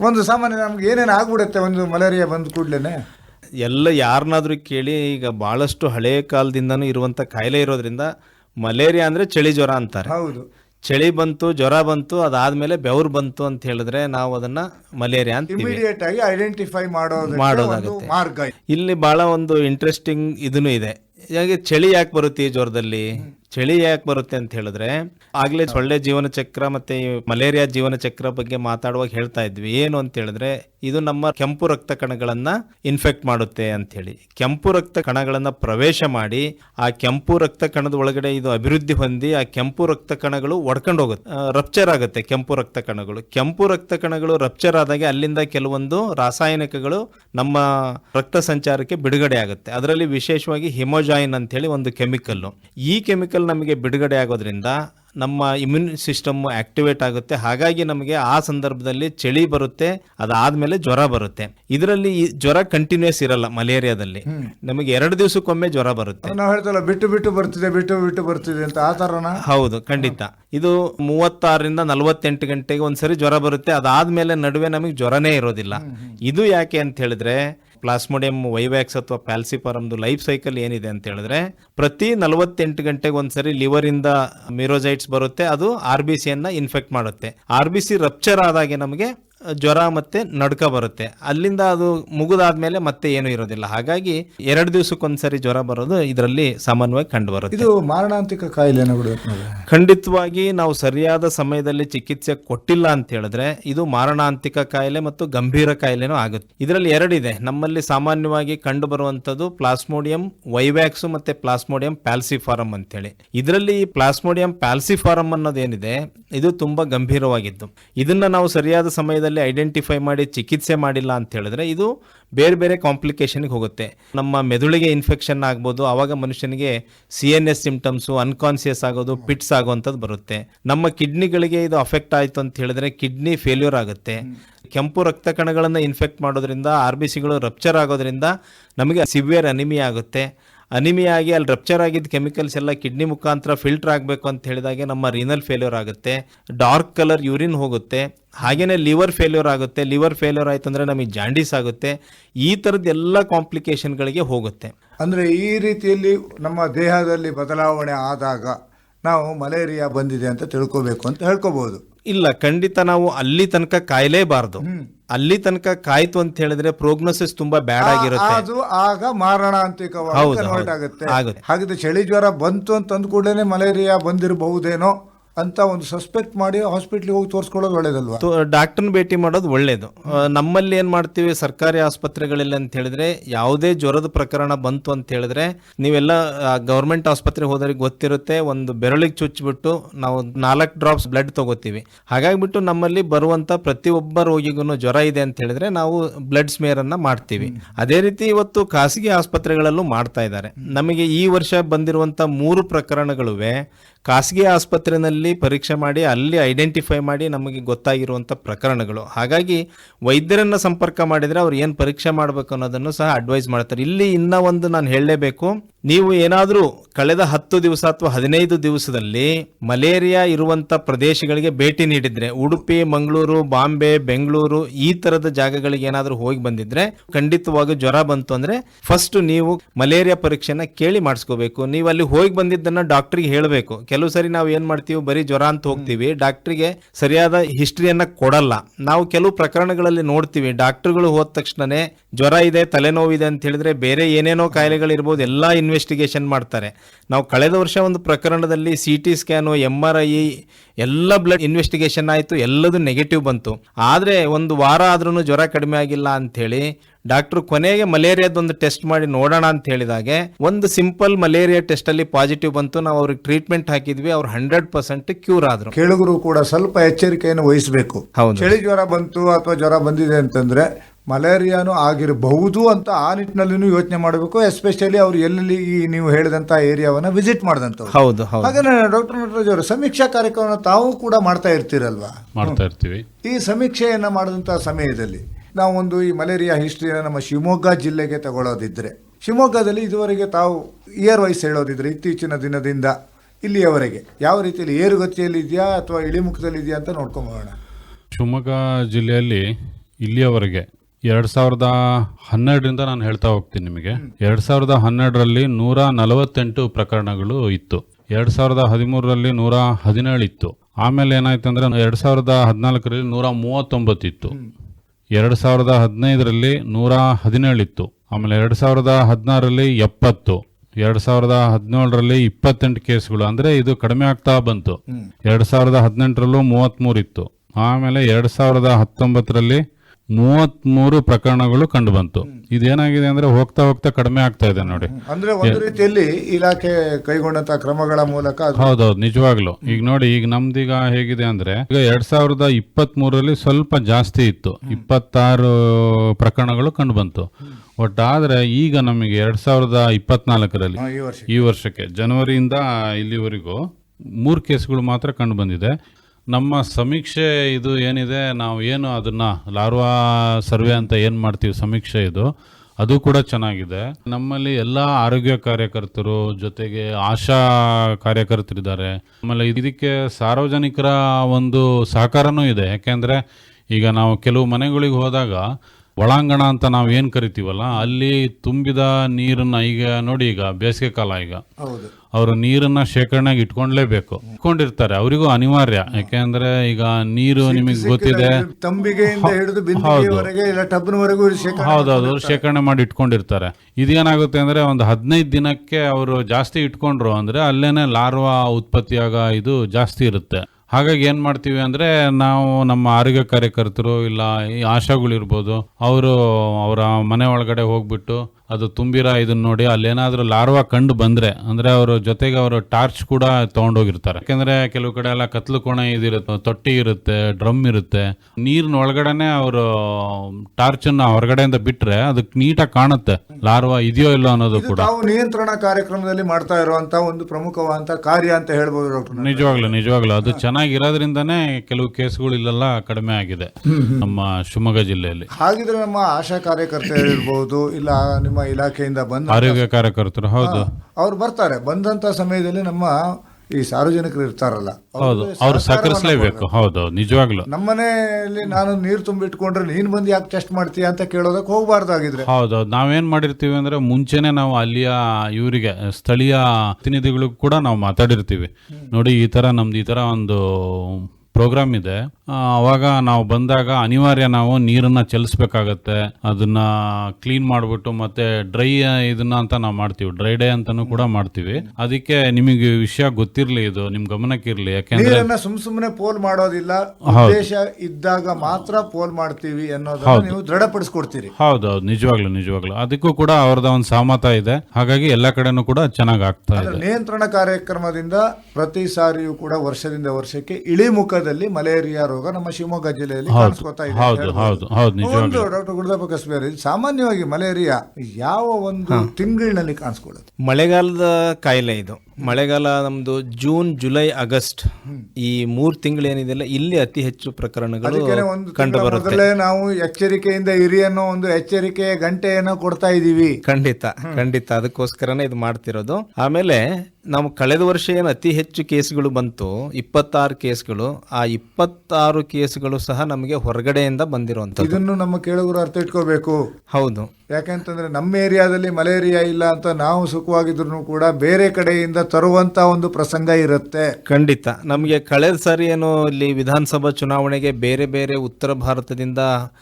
ಒಂದು ಸಾಮಾನ್ಯ ನಮ್ಗೆ ಏನೇನು ಆಗ್ಬಿಡುತ್ತೆ ಒಂದು ಮಲೇರಿಯಾ ಬಂದ ಕೂಡ್ಲೇನೆ? ಎಲ್ಲ ಯಾರನ್ನಾದ್ರೂ ಕೇಳಿ ಈಗ ಬಹಳಷ್ಟು ಹಳೆಯ ಕಾಲದಿಂದನೂ ಇರುವಂಥ ಕಾಯಿಲೆ ಇರೋದ್ರಿಂದ ಮಲೇರಿಯಾ ಅಂದ್ರೆ ಚಳಿ ಜ್ವರ ಅಂತಾರೆ. ಹೌದು. ಚಳಿ ಬಂತು ಜ್ವರ ಬಂತು ಅದಾದ್ಮೇಲೆ ಬೆವರು ಬಂತು ಅಂತ ಹೇಳಿದ್ರೆ ನಾವು ಅದನ್ನ ಮಲೇರಿಯಾ ಅಂತೀವಿ ಇಮಿಡಿಯೇಟ್ ಆಗಿ ಐಡೆಂಟಿಫೈ ಮಾಡೋ ಒಂದು ಮಾಡೋದಾಗುತ್ತೆ. ಮಾರ್ಗ. ಇಲ್ಲಿ ಬಹಳ ಒಂದು ಇಂಟ್ರೆಸ್ಟಿಂಗ್ ಇದನ್ನು ಇದೆ ಹಾಗೆ ಚಳಿ ಯಾಕೆ ಬರುತ್ತೆ ಈ ಜ್ವರದಲ್ಲಿ ಚಳಿ ಯಾಕೆ ಬರುತ್ತೆ ಅಂತ ಹೇಳಿದ್ರೆ ಆಗ್ಲೇ ಸೊಳ್ಳೆ ಜೀವನ ಚಕ್ರ ಮತ್ತೆ ಮಲೇರಿಯಾ ಜೀವನ ಚಕ್ರ ಬಗ್ಗೆ ಮಾತಾಡುವಾಗ ಹೇಳ್ತಾ ಇದ್ವಿ. ಏನು ಅಂತ ಹೇಳಿದ್ರೆ ಇದು ನಮ್ಮ ಕೆಂಪು ರಕ್ತ ಕಣಗಳನ್ನ ಇನ್ಫೆಕ್ಟ್ ಮಾಡುತ್ತೆ ಅಂತ ಹೇಳಿ. ಕೆಂಪು ರಕ್ತ ಕಣಗಳನ್ನ ಪ್ರವೇಶ ಮಾಡಿ ಆ ಕೆಂಪು ರಕ್ತ ಕಣದ ಒಳಗಡೆ ಇದು ಅಭಿವೃದ್ಧಿ ಹೊಂದಿ ಆ ಕೆಂಪು ರಕ್ತ ಕಣಗಳು ಒಡ್ಕೊಂಡು ಹೋಗುತ್ತೆ. ರಪ್ಚರ್ ಆಗುತ್ತೆ ಕೆಂಪು ರಕ್ತ ಕಣಗಳು. ಕೆಂಪು ರಕ್ತ ಕಣಗಳು ರಪ್ಚರ್ ಆದಾಗೆ ಅಲ್ಲಿಂದ ಕೆಲವೊಂದು ರಾಸಾಯನಿಕಗಳು ನಮ್ಮ ರಕ್ತ ಸಂಚಾರಕ್ಕೆ ಬಿಡುಗಡೆ ಆಗುತ್ತೆ. ಅದರಲ್ಲಿ ವಿಶೇಷವಾಗಿ ಹಿಮೋಜಾಯಿನ್ ಅಂತ ಹೇಳಿ ಒಂದು ಕೆಮಿಕಲ್ಲು. ಈ ಕೆಮಿಕಲ್ ನಮಗೆ ಬಿಡುಗಡೆ ಆಗೋದ್ರಿಂದ ನಮ್ಮ ಇಮ್ಯೂನ್ ಸಿಸ್ಟಮ್ ಆಕ್ಟಿವೇಟ್ ಆಗುತ್ತೆ. ಹಾಗಾಗಿ ನಮಗೆ ಆ ಸಂದರ್ಭದಲ್ಲಿ ಚಳಿ ಬರುತ್ತೆ ಅದಾದ್ಮೇಲೆ ಜ್ವರ ಬರುತ್ತೆ. ಇದರಲ್ಲಿ ಈ ಜ್ವರ ಕಂಟಿನ್ಯೂಸ್ ಇರಲ್ಲ ಮಲೇರಿಯಾದಲ್ಲಿ. ನಮಗೆ ಎರಡು ದಿವಸಕ್ಕೊಮ್ಮೆ ಜ್ವರ ಬರುತ್ತೆ. ನಾವು ಹೇಳ್ತಲ್ಲ ಬಿಟ್ಟು ಬಿಟ್ಟು ಬರ್ತಿದೆ ಬಿಟ್ಟು ಬಿಟ್ಟು ಬರ್ತಿದೆ ಅಂತ ಆ ತರನ? ಹೌದು ಖಂಡಿತ. ಇದು ಮೂವತ್ತಾರರಿಂದ ನಲವತ್ತೆಂಟು ಗಂಟೆಗೆ ಒಂದ್ಸರಿ ಜ್ವರ ಬರುತ್ತೆ. ಅದಾದ್ಮೇಲೆ ನಡುವೆ ನಮಗೆ ಜ್ವರನೇ ಇರೋದಿಲ್ಲ. ಇದು ಯಾಕೆ ಅಂತ ಹೇಳಿದ್ರೆ ಪ್ಲಾಸ್ಮೋಡಿಯಂ ವೈವ್ಯಾಕ್ಸ್ ಅಥವಾ ಪ್ಯಾಲ್ಸಿಫಾರಮ್ದು ಲೈಫ್ ಸೈಕಲ್ ಏನಿದೆ ಅಂತ ಹೇಳಿದ್ರೆ, ಪ್ರತಿ ನಲವತ್ತೆಂಟು ಗಂಟೆಗೆ ಒಂದ್ಸರಿ ಲಿವರ್ ಇಂದ ಮಿರೋಜೈಟ್ಸ್ ಬರುತ್ತೆ, ಅದು ಆರ್ ಬಿ ಸಿಯನ್ನು ಇನ್ಫೆಕ್ಟ್ ಮಾಡುತ್ತೆ. ಆರ್ ಬಿ ಸಿ ರಪ್ಚರ್ ಆದಾಗೆ ನಮಗೆ ಜ್ವರ ಮತ್ತೆ ನಡ್ಕ ಬರುತ್ತೆ. ಅಲ್ಲಿಂದ ಅದು ಮುಗಿದಾದ್ಮೇಲೆ ಮತ್ತೆ ಏನು ಇರೋದಿಲ್ಲ. ಹಾಗಾಗಿ ಎರಡು ದಿವಸಕ್ಕೊಂದ್ಸರಿ ಜ್ವರ ಬರೋದು ಇದರಲ್ಲಿ ಸಾಮಾನ್ಯವಾಗಿ ಕಂಡು ಬರುತ್ತೆ ಇದು ಮಾರಣಾಂತಿಕ ಕಾಯಿಲೆನ ಖಂಡಿತವಾಗಿ ನಾವು ಸರಿಯಾದ ಸಮಯದಲ್ಲಿ ಚಿಕಿತ್ಸೆ ಕೊಟ್ಟಿಲ್ಲ ಅಂತ ಹೇಳಿದ್ರೆ ಇದು ಮಾರಣಾಂತಿಕ ಕಾಯಿಲೆ ಮತ್ತು ಗಂಭೀರ ಕಾಯಿಲೆನೂ ಆಗುತ್ತೆ. ಇದರಲ್ಲಿ ಎರಡಿದೆ. ನಮ್ಮಲ್ಲಿ ಸಾಮಾನ್ಯವಾಗಿ ಕಂಡು ಬರುವಂತದ್ದು ಪ್ಲಾಸ್ಮೋಡಿಯಂ ವೈವ್ಯಾಕ್ಸ್ ಮತ್ತೆ ಪ್ಲಾಸ್ಮೋಡಿಯಂ ಪ್ಯಾಲ್ಸಿಫಾರಂ ಅಂತೇಳಿ. ಇದರಲ್ಲಿ ಈ ಪ್ಲಾಸ್ಮೋಡಿಯಂ ಪ್ಯಾಲ್ಸಿಫಾರಂ ಅನ್ನೋದೇನಿದೆ ಇದು ತುಂಬಾ ಗಂಭೀರವಾಗಿದ್ದು. ಇದನ್ನ ನಾವು ಸರಿಯಾದ ಸಮಯದಲ್ಲಿ ಐಡೆಂಟಿಫೈ ಮಾಡಿ ಚಿಕಿತ್ಸೆ ಮಾಡಿಲ್ಲ ಅಂತ ಹೇಳಿದ್ರೆ ಇದು ಬೇರೆ ಬೇರೆ ಕಾಂಪ್ಲಿಕೇಶನ್ಗೆ ಹೋಗುತ್ತೆ. ನಮ್ಮ ಮೆದುಳಿಗೆ ಇನ್ಫೆಕ್ಷನ್ ಆಗ್ಬೋದು ಆವಾಗ ಮನುಷ್ಯನಿಗೆ C N S symptoms unconscious ಆಗೋದು ಪಿಟ್ಸ್ ಆಗುವಂಥದ್ದು ಬರುತ್ತೆ. ನಮ್ಮ ಕಿಡ್ನಿಗಳಿಗೆ ಇದು ಅಫೆಕ್ಟ್ ಆಯಿತು ಅಂತ ಹೇಳಿದ್ರೆ ಕಿಡ್ನಿ ಫೇಲ್ಯೂರ್ ಆಗುತ್ತೆ. ಕೆಂಪು ರಕ್ತ ಕಣಗಳನ್ನು ಇನ್ಫೆಕ್ಟ್ ಮಾಡೋದ್ರಿಂದ, ಆರ್ ಬಿ ಸಿಗಳು ರಪ್ಚರ್ ಆಗೋದ್ರಿಂದ ನಮಗೆ ಸಿವಿಯರ್ ಅನಿಮಿಯಾ ಆಗುತ್ತೆ. ಅನಿಮಿಯಾ ಆಗಿ ಅಲ್ಲಿ ರಪ್ಚರ್ ಆಗಿದ್ದ ಕೆಮಿಕಲ್ಸ್ ಎಲ್ಲ ಕಿಡ್ನಿ ಮುಖಾಂತರ ಫಿಲ್ಟರ್ ಆಗಬೇಕು ಅಂತ ಹೇಳಿದಾಗೆ ನಮ್ಮ ರೀನಲ್ ಫೇಲ್ಯೂರ್ ಆಗುತ್ತೆ. ಡಾರ್ಕ್ ಕಲರ್ ಯೂರಿನ್ ಹೋಗುತ್ತೆ. ಹಾಗೆಯೇ ಲಿವರ್ ಫೇಲ್ಯೂರ್ ಆಗುತ್ತೆ. ಲಿವರ್ ಫೇಲ್ಯೂರ್ ಆಯ್ತು ಅಂದರೆ ನಮಗೆ ಜಾಂಡೀಸ್ ಆಗುತ್ತೆ. ಈ ಥರದ ಎಲ್ಲ ಕಾಂಪ್ಲಿಕೇಶನ್ಗಳಿಗೆ ಹೋಗುತ್ತೆ. ಅಂದರೆ ಈ ರೀತಿಯಲ್ಲಿ ನಮ್ಮ ದೇಹದಲ್ಲಿ ಬದಲಾವಣೆ ಆದಾಗ ನಾವು ಮಲೇರಿಯಾ ಬಂದಿದೆ ಅಂತ ತಿಳ್ಕೋಬೇಕು ಅಂತ ಹೇಳ್ಕೋಬಹುದು ಇಲ್ಲ ಖಂಡಿತ ನಾವು ಅಲ್ಲಿ ತನಕ ಕಾಯಲೇಬಾರ್ದು. ಅಲ್ಲಿ ತನಕ ಕಾಯ್ತು ಅಂತ ಹೇಳಿದ್ರೆ ಪ್ರೋಗ್ನೋಸಿಸ್ ತುಂಬಾ ಬ್ಯಾಡ್ ಆಗಿರುತ್ತೆ. ಅದು ಆಗ ಮಾರಣಾಂತಿಕವಾಗಿ ಆಗುತ್ತೆ. ಹಾಗಿದ್ರೆ ಚಳಿ ಜ್ವರ ಬಂತು ಅಂತ ಅಂದ ಕೂಡಲೇ ಮಲೇರಿಯಾ ಬಂದಿರಬಹುದೇನೋ. ಅಂತ ಒಂದು ಸಸ್ಪೆಕ್ಟ್ ಮಾಡಿ ಹಾಸ್ಪಿಟ್ಲಿಗೆ ಹೋಗಿ ತೋರಿಸ್ಕೊಳ್ಳೋದು ಒಳ್ಳೇದಲ್ವಾ? ಡಾಕ್ಟರ್ನ ಭೇಟಿ ಮಾಡೋದು ಒಳ್ಳೇದು. ನಮ್ಮಲ್ಲಿ ಏನು ಮಾಡ್ತೀವಿ, ಸರ್ಕಾರಿ ಆಸ್ಪತ್ರೆಗಳಲ್ಲಿ ಅಂತ ಹೇಳಿದ್ರೆ, ಯಾವುದೇ ಜ್ವರದ ಪ್ರಕರಣ ಬಂತು ಅಂತ ಹೇಳಿದ್ರೆ, ನೀವೆಲ್ಲ ಗೌರ್ಮೆಂಟ್ ಆಸ್ಪತ್ರೆಗೆ ಹೋದವ್ರಿಗೆ ಗೊತ್ತಿರುತ್ತೆ, ಒಂದು ಬೆರಳಿಗೆ ಚುಚ್ಚಿಬಿಟ್ಟು ನಾವು ನಾಲ್ಕು ಡ್ರಾಪ್ಸ್ ಬ್ಲಡ್ ತಗೋತೀವಿ. ಹಾಗಾಗಿಬಿಟ್ಟು ನಮ್ಮಲ್ಲಿ ಬರುವಂತ ಪ್ರತಿಯೊಬ್ಬ ರೋಗಿಗೂ ಜ್ವರ ಇದೆ ಅಂತ ಹೇಳಿದ್ರೆ, ನಾವು ಬ್ಲಡ್ ಸ್ಮೇರನ್ನು ಮಾಡ್ತೀವಿ. ಅದೇ ರೀತಿ ಇವತ್ತು ಖಾಸಗಿ ಆಸ್ಪತ್ರೆಗಳಲ್ಲೂ ಮಾಡ್ತಾ ಇದ್ದಾರೆ. ನಮಗೆ ಈ ವರ್ಷ ಬಂದಿರುವಂತ ಮೂರು ಪ್ರಕರಣಗಳುವೆ ಖಾಸಗಿ ಆಸ್ಪತ್ರೆಯಲ್ಲಿ ಪರೀಕ್ಷೆ ಮಾಡಿ ಅಲ್ಲಿ ಐಡೆಂಟಿಫೈ ಮಾಡಿ ನಮಗೆ ಗೊತ್ತಾಗಿರುವಂಥ ಪ್ರಕರಣಗಳು. ಹಾಗಾಗಿ ವೈದ್ಯರನ್ನು ಸಂಪರ್ಕ ಮಾಡಿದರೆ ಅವ್ರು ಏನು ಪರೀಕ್ಷೆ ಮಾಡಬೇಕು ಅನ್ನೋದನ್ನು ಸಹ ಅಡ್ವೈಸ್ ಮಾಡ್ತಾರೆ. ಇಲ್ಲಿ ಇನ್ನ ಒಂದು ನಾನು ಹೇಳಲೇಬೇಕು, ನೀವು ಏನಾದರೂ ಕಳೆದ ಹತ್ತು ದಿವಸ ಅಥವಾ ಹದಿನೈದು ದಿವಸದಲ್ಲಿ ಮಲೇರಿಯಾ ಇರುವಂಥ ಪ್ರದೇಶಗಳಿಗೆ ಭೇಟಿ ನೀಡಿದರೆ, ಉಡುಪಿ, ಮಂಗಳೂರು, ಬಾಂಬೆ, ಬೆಂಗಳೂರು ಈ ಥರದ ಜಾಗಗಳಿಗೆ ಏನಾದರೂ ಹೋಗಿ ಬಂದಿದ್ರೆ ಖಂಡಿತವಾಗಿ ಜ್ವರ ಬಂತು ಅಂದರೆ ಫಸ್ಟ್ ನೀವು ಮಲೇರಿಯಾ ಪರೀಕ್ಷೆನ ಕೇಳಿ ಮಾಡಿಸ್ಕೋಬೇಕು. ನೀವು ಅಲ್ಲಿ ಹೋಗಿ ಬಂದಿದ್ದನ್ನು ಡಾಕ್ಟ್ರಿಗೆ ಹೇಳಬೇಕು. ಕೆಲವು ಸರಿ ನಾವು ಏನ್ ಮಾಡ್ತೀವಿ, ಬರೀ ಜ್ವರ ಅಂತ ಹೋಗ್ತೀವಿ. ಡಾಕ್ಟ್ರಿಗೆ ಸರಿಯಾದ ಹಿಸ್ಟ್ರಿಯನ್ನ ಕೊಡಲ್ಲ. ನಾವು ಕೆಲವು ಪ್ರಕರಣಗಳಲ್ಲಿ ನೋಡ್ತೀವಿ. ಡಾಕ್ಟರ್ಗಳು ಹೋದ ತಕ್ಷಣನೇ ಜ್ವರ ಇದೆ, ತಲೆನೋವಿದೆ ಅಂತ ಹೇಳಿದ್ರೆ ಬೇರೆ ಏನೇನೋ ಕಾಯಿಲೆಗಳಿರ್ಬೋದು, ಎಲ್ಲ ಇನ್ವೆಸ್ಟಿಗೇಷನ್ ಮಾಡ್ತಾರೆ. ನಾವು ಕಳೆದ ವರ್ಷ ಒಂದು ಪ್ರಕರಣದಲ್ಲಿ C T scan M R I ಎಲ್ಲ ಬ್ಲಡ್ ಇನ್ವೆಸ್ಟಿಗೇಷನ್ ಆಯಿತು, ಎಲ್ಲದೂ ನೆಗೆಟಿವ್ ಬಂತು. ಆದರೆ ಒಂದು ವಾರ ಆದ್ರೂ ಜ್ವರ ಕಡಿಮೆ ಆಗಿಲ್ಲ ಅಂಥೇಳಿ ಡಾಕ್ಟರ್ ಕೊನೆಗೆ ಮಲೇರಿಯಾದೊಂದು ಟೆಸ್ಟ್ ಮಾಡಿ ನೋಡೋಣ ಅಂತ ಹೇಳಿದಾಗೆ ಒಂದು ಸಿಂಪಲ್ ಮಲೇರಿಯಾ ಟೆಸ್ಟ್ ಅಲ್ಲಿ ಪಾಸಿಟಿವ್ ಬಂತು ನಾವು ಅವ್ರಿಗೆ ಟ್ರೀಟ್ಮೆಂಟ್ ಹಾಕಿದ್ವಿ ಅವ್ರು ಹಂಡ್ರೆಡ್ ಪರ್ಸೆಂಟ್ ಕ್ಯೂರ್ ಆದ್ರು. ಕೇಳುಗರು ಕೂಡ ಸ್ವಲ್ಪ ಎಚ್ಚರಿಕೆಯನ್ನು ವಹಿಸಬೇಕು. ಹೌದು. ಚಳಿ ಜ್ವರ ಬಂತು ಅಥವಾ ಜ್ವರ ಬಂದಿದೆ ಅಂತಂದ್ರೆ ಮಲೇರಿಯಾನು ಆಗಿರಬಹುದು ಅಂತ ಆ ನಿಟ್ಟಿನಲ್ಲಿನೂ ಯೋಚನೆ ಮಾಡಬೇಕು ಎಸ್ಪೆಷಲಿ ಅವ್ರು ಎಲ್ಲೆಲ್ಲಿ ಈ ನೀವು ಹೇಳಿದಂತ ಏರಿಯಾವನ್ನ ವಿಸಿಟ್ ಮಾಡಿದಂತ ಹೌದು ಹೌದು. ಹಾಗೆ ಡಾಕ್ಟರ್ ನಟರಾಜ್ ಅವರು ಸಮೀಕ್ಷಾ ಕಾರ್ಯಕ್ರಮ ತಾವು ಕೂಡ ಮಾಡ್ತಾ ಇರ್ತೀರಲ್ವಾ? ಮಾಡ್ತಾ ಇರ್ತೀವಿ. ಈ ಸಮೀಕ್ಷೆಯನ್ನ ಮಾಡಿದಂತ ಸಮಯದಲ್ಲಿ ನಾವು ಒಂದು ಈ ಮಲೇರಿಯಾ ಹಿಸ್ಟ್ರಿಯನ್ನು ನಮ್ಮ ಶಿವಮೊಗ್ಗ ಜಿಲ್ಲೆಗೆ ತಗೊಳ್ಳೋದಿದ್ರೆ ಶಿವಮೊಗ್ಗದಲ್ಲಿ ಇದುವರೆಗೆ ತಾವು ಇಯರ್ ವೈಸ್ ಹೇಳೋದಿದ್ರೆ ಇತ್ತೀಚಿನ ದಿನದಿಂದ ಇಲ್ಲಿಯವರೆಗೆ. ಯಾವ ರೀತಿಯಲ್ಲಿ ಏರುಗತಿಯಲ್ಲಿ ಇದೆಯಾ ಅಥವಾ ಇಳಿಮುಖದಲ್ಲಿ ಇದೆಯಾ ಅಂತ ನೋಡ್ಕೊಂಬೋಣ ಶಿವಮೊಗ್ಗ ಜಿಲ್ಲೆಯಲ್ಲಿ ಇಲ್ಲಿಯವರೆಗೆ ಎರಡು ಸಾವಿರದ ಹನ್ನೆರಡರಿಂದ ನಾನು ಹೇಳ್ತಾ ಹೋಗ್ತೀನಿ ನಿಮಗೆ. ಎರಡು ಸಾವಿರದ ಹನ್ನೆರಡರಲ್ಲಿ ನೂರ ನಲವತ್ತೆಂಟು ಪ್ರಕರಣಗಳು ಇತ್ತು. ಎರಡು ಸಾವಿರದ ಹದಿಮೂರರಲ್ಲಿ ನೂರ ಹದಿನೇಳು ಇತ್ತು. ಆಮೇಲೆ ಏನಾಯ್ತು ಅಂದರೆ ಎರಡು ಸಾವಿರದ ಹದಿನಾಲ್ಕರಲ್ಲಿ ನೂರ ಮೂವತ್ತೊಂಬತ್ತು ಇತ್ತು. ಎರಡು ಸಾವಿರದ ಹದಿನೈದರಲ್ಲಿ ನೂರ ಹದಿನೇಳಿತ್ತು. ಆಮೇಲೆ ಎರಡು ಸಾವಿರದ ಹದಿನಾರರಲ್ಲಿ ಎಪ್ಪತ್ತು. ಎರಡು ಸಾವಿರದ ಹದಿನೇಳರಲ್ಲಿ ಇಪ್ಪತ್ತೆಂಟು ಕೇಸ್ಗಳು. ಅಂದರೆ ಇದು ಕಡಿಮೆ ಆಗ್ತಾ ಬಂತು. ಎರಡು ಸಾವಿರದ ಹದಿನೆಂಟರಲ್ಲೂ ಮೂವತ್ತ್ಮೂರು ಇತ್ತು ಆಮೇಲೆ ಎರಡು ಸಾವಿರದ ಹತ್ತೊಂಬತ್ತರಲ್ಲಿ ಮೂವತ್ತ್ಮೂರು ಪ್ರಕರಣಗಳು ಕಂಡು ಬಂತು ಇದೇನಾಗಿದೆ ಅಂದ್ರೆ ಹೋಗ್ತಾ ಹೋಗ್ತಾ ಕಡಿಮೆ ಆಗ್ತಾ ಇದೆ ನೋಡಿ. ಅಂದ್ರೆ ಒಂದು ರೀತಿಯಲ್ಲಿ ಇಲಾಖೆ ಕೈಗೊಂಡಂತ ಕ್ರಮಗಳ ಮೂಲಕ ಹೌದೌದು ನಿಜವಾಗ್ಲು. ಈಗ ನೋಡಿ ಈಗ ನಮ್ದೀಗ ಹೇಗಿದೆ ಅಂದ್ರೆ ಈಗ ಎರಡ್ ಸಾವಿರದ ಇಪ್ಪತ್ತ್ ಮೂರರಲ್ಲಿ ಸ್ವಲ್ಪ ಜಾಸ್ತಿ ಇತ್ತು. ಇಪ್ಪತ್ತಾರು ಪ್ರಕರಣಗಳು ಕಂಡು ಬಂತು ಒಟ್ಟಾದ್ರೆ ಈಗ ನಮಗೆ ಎರಡ್ ಸಾವಿರದ ಇಪ್ಪತ್ನಾಲ್ಕರಲ್ಲಿ ಈ ವರ್ಷಕ್ಕೆ. ಜನವರಿಯಿಂದ ಇಲ್ಲಿವರೆಗೂ ಮೂರು ಕೇಸ್ಗಳು ಮಾತ್ರ ಕಂಡು ಬಂದಿದೆ ನಮ್ಮ ಸಮೀಕ್ಷೆ ಇದು ಏನಿದೆ, ನಾವು ಏನು ಅದನ್ನು ಲಾರ್ವಾ ಸರ್ವೆ ಅಂತ ಏನು ಮಾಡ್ತೀವಿ ಸಮೀಕ್ಷೆ ಇದು, ಅದು ಕೂಡ ಚೆನ್ನಾಗಿದೆ. ನಮ್ಮಲ್ಲಿ ಎಲ್ಲ ಆರೋಗ್ಯ ಕಾರ್ಯಕರ್ತರು ಜೊತೆಗೆ ಆಶಾ ಕಾರ್ಯಕರ್ತರಿದ್ದಾರೆ. ಆಮೇಲೆ ಇದಕ್ಕೆ ಸಾರ್ವಜನಿಕರ ಒಂದು ಸಹಕಾರನೂ ಇದೆ. ಯಾಕೆಂದರೆ ಈಗ ನಾವು ಕೆಲವು ಮನೆಗಳಿಗೆ ಹೋದಾಗ ಒಳಾಂಗಣ ಅಂತ ನಾವು ಏನು ಕರಿತೀವಲ್ಲ, ಅಲ್ಲಿ ತುಂಬಿದ ನೀರನ್ನು ಈಗ ನೋಡಿ ಈಗ ಬೇಸಿಗೆ ಕಾಲ ಈಗ. ಅವರು ನೀರನ್ನ ಶೇಖರಣೆಗೆ ಇಟ್ಕೊಂಡ್ಲೇಬೇಕು. ಇಟ್ಕೊಂಡಿರ್ತಾರೆ. ಅವರಿಗೂ ಅನಿವಾರ್ಯ. ಯಾಕೆಂದ್ರೆ ಈಗ ನೀರು ನಿಮಗೆ ಗೊತ್ತಿದೆ. ಹೌದೌದು ಶೇಖರಣೆ ಮಾಡಿ ಇಟ್ಕೊಂಡಿರ್ತಾರೆ. ಇದೇನಾಗುತ್ತೆ ಅಂದ್ರೆ ಒಂದು ಹದಿನೈದು ದಿನಕ್ಕೆ ಅವರು ಜಾಸ್ತಿ ಇಟ್ಕೊಂಡ್ರು ಅಂದ್ರೆ ಅಲ್ಲೇನೆ ಲಾರ್ವಾ ಉತ್ಪತ್ತಿಯಾಗ ಇದು ಜಾಸ್ತಿ ಇರುತ್ತೆ. ಹಾಗಾಗಿ ಏನ್ ಮಾಡ್ತೀವಿ ಅಂದ್ರೆ ನಾವು ನಮ್ಮ ಆರೋಗ್ಯ ಕಾರ್ಯಕರ್ತರು ಇಲ್ಲ ಈ ಆಶಾಗಳಿರ್ಬೋದು ಅವರು ಅವರ ಮನೆ ಒಳಗಡೆ ಹೋಗ್ಬಿಟ್ಟು ಅದು ತುಂಬಿರ ಇದನ್ನ ನೋಡಿ ಅಲ್ಲೇನಾದರೂ ಲಾರ್ವಾ ಕಂಡು ಬಂದ್ರೆ ಅಂದ್ರೆ ಅವರ ಜೊತೆಗೆ ಅವರು ಟಾರ್ಚ್ ಕೂಡ ತಗೊಂಡೋಗಿರ್ತಾರೆ. ಯಾಕಂದ್ರೆ ಕೆಲವು ಕಡೆ ಎಲ್ಲ ಕತ್ಲು ಕೋಣೆ ಇದಿರುತ್ತೆ ತೊಟ್ಟಿ ಇರುತ್ತೆ ಡ್ರಮ್ ಇರುತ್ತೆ. ನೀರಿನ ಒಳಗಡೆನೆ ಅವರು ಟಾರ್ಚ್ ಅನ್ನ ಹೊರಗಡೆಯಿಂದ ಬಿಟ್ರೆ ಅದಕ್ಕೆ ನೀಟಾಗಿ ಕಾಣುತ್ತೆ. ಲಾರ್ವಾ ಇದೆಯೋ ಇಲ್ಲೋ ಅನ್ನೋದು ಕೂಡ. ನಿಯಂತ್ರಣ ಕಾರ್ಯಕ್ರಮದಲ್ಲಿ ಮಾಡ್ತಾ ಇರುವಂತ ಒಂದು ಪ್ರಮುಖವಾದಂತ ಕಾರ್ಯ ಅಂತ ಹೇಳ್ಬೋದು ಡಾಕ್ಟರ್ ನಿಜವಾಗ್ಲು ನಿಜವಾಗ್ಲು. ಅದು ಚೆನ್ನಾಗಿರೋದ್ರಿಂದನೇ ಕೆಲವು ಕೇಸ್ಗಳು ಇಲ್ಲೆಲ್ಲ ಕಡಿಮೆ ಆಗಿದೆ ನಮ್ಮ ಶಿವಮೊಗ್ಗ ಜಿಲ್ಲೆಯಲ್ಲಿ. ಹಾಗಿದ್ರೆ ನಮ್ಮ ಆಶಾ ಕಾರ್ಯಕರ್ತರಿರ್ಬೋದು ಇಲ್ಲ ನಿಮ್ಮ ಇಲಾಖೆಯಿಂದ ಬಂದ ಆರೋಗ್ಯ ಕಾರ್ಯಕರ್ತರು ಹೌದು. ಅವ್ರು ಬರ್ತಾರೆ. ಬಂದಂತ ಸಮಯದಲ್ಲಿ ನಮ್ಮ ಈ ಸಾರ್ವಜನಿಕರು ಇರ್ತಾರಲ್ಲ ಹೌದು. ಅವ್ರು ಸಹಕರಿಸಲೇಬೇಕು. ಹೌದು ನಿಜವಾಗ್ಲು. ನಮ್ಮನೆಯಲ್ಲಿ ನಾನು ನೀರು ತುಂಬಿಟ್ಕೊಂಡ್ರೆ ನೀನ್ ಬಂದು ಯಾಕೆ ಟೆಸ್ಟ್ ಮಾಡ್ತೀಯ ಅಂತ ಕೇಳೋದಕ್ಕೆ ಹೋಗ್ಬಾರ್ದಾಗಿದ್ರೆ ಹೌದು ನಾವೇನ್ ಮಾಡಿರ್ತೀವಿ ಅಂದ್ರೆ ಮುಂಚೆನೆ ನಾವು ಅಲ್ಲಿಯ ಇವರಿಗೆ ಸ್ಥಳೀಯ ಪ್ರತಿನಿಧಿಗಳಿಗೂ ಕೂಡ ನಾವು ಮಾತಾಡಿರ್ತೀವಿ. ನೋಡಿ ಈ ತರ ನಮ್ದು ಈ ತರ ಒಂದು ಪ್ರೋಗ್ರಾಮ್ ಇದೆ. ಅವಾಗ ನಾವು ಬಂದಾಗ ಅನಿವಾರ್ಯ ನಾವು ನೀರನ್ನ ಚಲಿಸ್ಬೇಕಾಗತ್ತೆ. ಅದನ್ನ ಕ್ಲೀನ್ ಮಾಡ್ಬಿಟ್ಟು ಮತ್ತೆ ಡ್ರೈ ಇದನ್ನ ಅಂತ ನಾವು ಮಾಡ್ತೀವಿ. ಡ್ರೈ ಡೇ ಅಂತಾನು ಕೂಡ ಮಾಡ್ತೀವಿ. ಅದಕ್ಕೆ ನಿಮಗೆ ವಿಷಯ ಗೊತ್ತಿರ್ಲಿ ಇದು ನಿಮ್ ಗಮನಕ್ಕಿರಲಿ. ಯಾಕೆಂದ್ರೆ ಸುಮ್ ಸುಮ್ನೆ ಪೋಲ್ ಮಾಡೋದಿಲ್ಲ. ಉದ್ದೇಶ ಇದ್ದಾಗ ಮಾತ್ರ ಪೋಲ್ ಮಾಡ್ತೀವಿ ಅನ್ನೋದನ್ನ ನೀವು ದೃಢಪಡಿಸ್ಕೊಡ್ತೀರಿ. ಹೌದೌದು ನಿಜವಾಗ್ಲು ನಿಜವಾಗ್ಲು. ಅದಕ್ಕೂ ಕೂಡ ಅವ್ರದ ಒಂದು ಸಹಮತ ಇದೆ. ಹಾಗಾಗಿ ಎಲ್ಲ ಕಡೆನೂ ಕೂಡ ಚೆನ್ನಾಗಿ ಆಗ್ತಾ ಇದೆ. ನಿಯಂತ್ರಣ ಕಾರ್ಯಕ್ರಮದಿಂದ ಪ್ರತಿ ಸಾರಿಯೂ ಕೂಡ ವರ್ಷದಿಂದ ವರ್ಷಕ್ಕೆ ಇಳಿಮುಖದಲ್ಲಿ ಮಲೇರಿಯಾ ರೋಗ ನಮ್ಮ ಶಿವಮೊಗ್ಗ ಜಿಲ್ಲೆಯಲ್ಲಿ ಕಾಣಿಸ್ಕೊತಾ ಇದೆ ಹೌದು ಹೌದು ಹೌದು ನಿಜವಾಗ್ಲು. ಒಂದು ಡಾಕ್ಟರ್ ಗುರುದಪ್ಪ ಕಸ್ಬೇರಿ ಸಾಮಾನ್ಯವಾಗಿ ಮಲೇರಿಯಾ ಯಾವ ಒಂದು ತಿಂಗಳಿನಲ್ಲಿ ಕಾಣಿಸ್ಕೊಳ್ಳುತ್ತೆ? ಮಳೆಗಾಲದ ಕಾಯಿಲೆ ಇದು. ಮಳೆಗಾಲ ನಮ್ದು ಜೂನ್ ಜುಲೈ ಆಗಸ್ಟ್ ಈ ಮೂರು ತಿಂಗಳು ಏನಿದೆಯಲ್ಲ ಇಲ್ಲಿ ಅತಿ ಹೆಚ್ಚು ಪ್ರಕರಣಗಳು ಕಂಡು ಬರುತ್ತೆ. ನಾವು ಎಚ್ಚರಿಕೆಯಿಂದ ಇರಿ ಅನ್ನೋ ಒಂದು ಎಚ್ಚರಿಕೆಯ ಗಂಟೆಯನ್ನು ಕೊಡ್ತಾ ಇದೀವಿ. ಖಂಡಿತ ಖಂಡಿತ. ಅದಕ್ಕೋಸ್ಕರನೇ ಇದು ಮಾಡ್ತಿರೋದು. ಆಮೇಲೆ ನಾವು ಕಳೆದ ವರ್ಷ ಏನು ಅತಿ ಹೆಚ್ಚು ಕೇಸ್ಗಳು ಬಂತು ಇಪ್ಪತ್ತಾರು ಕೇಸ್ಗಳು ಆ ಇಪ್ಪತ್ತಾರು ಕೇಸ್ಗಳು ಸಹ ನಮಗೆ ಹೊರಗಡೆಯಿಂದ ಬಂದಿರುವಂಥದ್ದು. ಇದನ್ನು ನಮ್ಮ ಕೇಳುಗರು ಅರ್ಥ ಇಟ್ಕೋಬೇಕು. ಹೌದು. ಯಾಕೆಂತಂದ್ರೆ ನಮ್ಮ ಏರಿಯಾದಲ್ಲಿ ಮಲೇರಿಯಾ ಇಲ್ಲ ಅಂತ ನಾವು ಸುಖವಾಗಿದ್ರು ಕೂಡ ಬೇರೆ ಕಡೆಯಿಂದ ತರುವಂತ ಒಂದು ಪ್ರಸಂಗ ಇರುತ್ತೆ. ಖಂಡಿತ. ನಮಗೆ ಕಳೆದ ಸಾರಿ ಏನು ಇಲ್ಲಿ ವಿಧಾನಸಭಾ ಚುನಾವಣೆಗೆ ಬೇರೆ ಬೇರೆ ಉತ್ತರ ಭಾರತದಿಂದ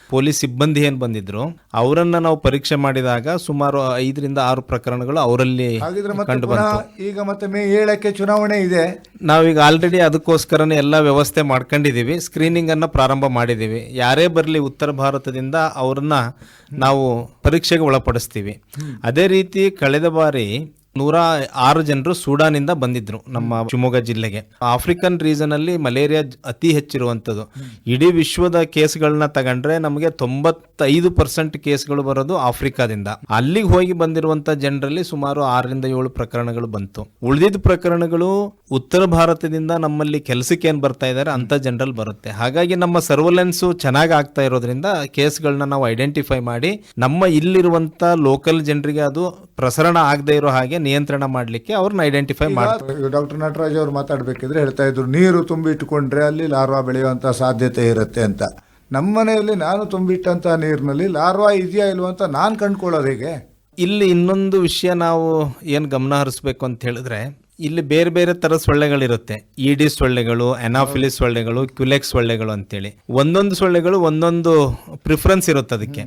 ಪೊಲೀಸ್ ಸಿಬ್ಬಂದಿ ಏನು ಬಂದಿದ್ರು ಅವರನ್ನ ನಾವು ಪರೀಕ್ಷೆ ಮಾಡಿದಾಗ ಸುಮಾರು ಐದರಿಂದ ಆರು ಪ್ರಕರಣಗಳು ಅವರಲ್ಲಿ ಹಾಗಿದ್ರೆ ಮತ್ತೆ ಕಂಡು ಪುನಃ ಬಂತು. ಈಗ ಮತ್ತೆ ಮೇ ಏಳಕ್ಕೆ ಚುನಾವಣೆ ಇದೆ. ನಾವೀಗ ಆಲ್ರೆಡಿ ಅದಕ್ಕೋಸ್ಕರನೇ ಎಲ್ಲ ವ್ಯವಸ್ಥೆ ಮಾಡ್ಕೊಂಡಿದ್ದೀವಿ ಸ್ಕ್ರೀನಿಂಗ್ ಅನ್ನ ಪ್ರಾರಂಭ ಮಾಡಿದ್ದೀವಿ ಯಾರೇ ಬರಲಿ ಉತ್ತರ ಭಾರತದಿಂದ ಅವ್ರನ್ನ ನಾವು ಪರೀಕ್ಷೆಗೆ ಒಳಪಡಿಸ್ತೀವಿ. ಅದೇ ರೀತಿ ಕಳೆದ ಬಾರಿ ನೂರ ಆರು ಜನರು ಸೂಡಾನಿಂದ ಬಂದಿದ್ರು ನಮ್ಮ ಶಿವಮೊಗ್ಗ ಜಿಲ್ಲೆಗೆ. ಆಫ್ರಿಕನ್ ರೀಸನ್ ಅಲ್ಲಿ ಮಲೇರಿಯಾ ಅತಿ ಹೆಚ್ಚಿರುವಂಥದ್ದು. ಇಡೀ ವಿಶ್ವದ ಕೇಸ್ಗಳನ್ನ ತಗೊಂಡ್ರೆ ನಮಗೆ ತೊಂಬತ್ತೈದು ಪರ್ಸೆಂಟ್ ಕೇಸ್ಗಳು ಬರೋದು ಆಫ್ರಿಕಾದಿಂದ. ಅಲ್ಲಿಗೆ ಹೋಗಿ ಬಂದಿರುವಂತ ಜನರಲ್ಲಿ ಸುಮಾರು ಆರರಿಂದ ಏಳು ಪ್ರಕರಣಗಳು ಬಂತು. ಉಳಿದಿದ್ದ ಪ್ರಕರಣಗಳು ಉತ್ತರ ಭಾರತದಿಂದ ನಮ್ಮಲ್ಲಿ ಕೆಲಸಕ್ಕೆ ಏನ್ ಬರ್ತಾ ಇದ್ದಾರೆ ಅಂತ ಜನರಲ್ಲಿ ಬರುತ್ತೆ. ಹಾಗಾಗಿ ನಮ್ಮ ಸರ್ವಲೆನ್ಸ್ ಚೆನ್ನಾಗಿ ಆಗ್ತಾ ಇರೋದ್ರಿಂದ ಕೇಸ್ಗಳನ್ನ ನಾವು ಐಡೆಂಟಿಫೈ ಮಾಡಿ ನಮ್ಮ ಇಲ್ಲಿರುವಂತ ಲೋಕಲ್ ಜನರಿಗೆ ಅದು ಪ್ರಸರಣ ಆಗದೆ ಇರೋ ಹಾಗೆ ನಿಯಂತ್ರಣ ಮಾಡಲಿಕ್ಕೆ ಅವ್ರನ್ನ ಐಡೆಂಟಿಫೈ ಮಾಡ್ತಾರೆ. ಡಾಕ್ಟರ್ ನಟರಾಜ್ ಅವರು ಮಾತಾಡಬೇಕಿದ್ರೆ ಹೇಳ್ತಾ ಇದ್ರು ನೀರು ತುಂಬಿಟ್ಟುಕೊಂಡ್ರೆ ಅಲ್ಲಿ ಲಾರ್ವಾ ಬೆಳೆಯುವಂಥ ಸಾಧ್ಯತೆ ಇರುತ್ತೆ ಅಂತ. ನಮ್ಮ ಮನೆಯಲ್ಲಿ ನಾನು ತುಂಬಿಟ್ಟಂತ ನೀರಿನಲ್ಲಿ ಲಾರ್ವಾ ಇದೆಯಾ ಇಲ್ವಾ ಅಂತ ನಾನು ಕಂಡ್ಕೊಳ್ಳೋದು ಹೇಗೆ? ಇಲ್ಲಿ ಇನ್ನೊಂದು ವಿಷಯ ನಾವು ಏನು ಗಮನ ಹರಿಸ್ಬೇಕು ಅಂತ ಹೇಳಿದ್ರೆ ಇಲ್ಲಿ ಬೇರೆ ಬೇರೆ ಥರ ಸೊಳ್ಳೆಗಳಿರುತ್ತೆ. ಇಡಿ ಸೊಳ್ಳೆಗಳು ಎನಾಫಿಲಿಸ್ ಸೊಳ್ಳೆಗಳು ಕ್ಯುಲೆಕ್ಸ್ ಸೊಳ್ಳೆಗಳು ಅಂತೇಳಿ. ಒಂದೊಂದು ಸೊಳ್ಳೆಗಳು ಒಂದೊಂದು ಪ್ರಿಫರೆನ್ಸ್ ಇರುತ್ತೆ ಅದಕ್ಕೆ.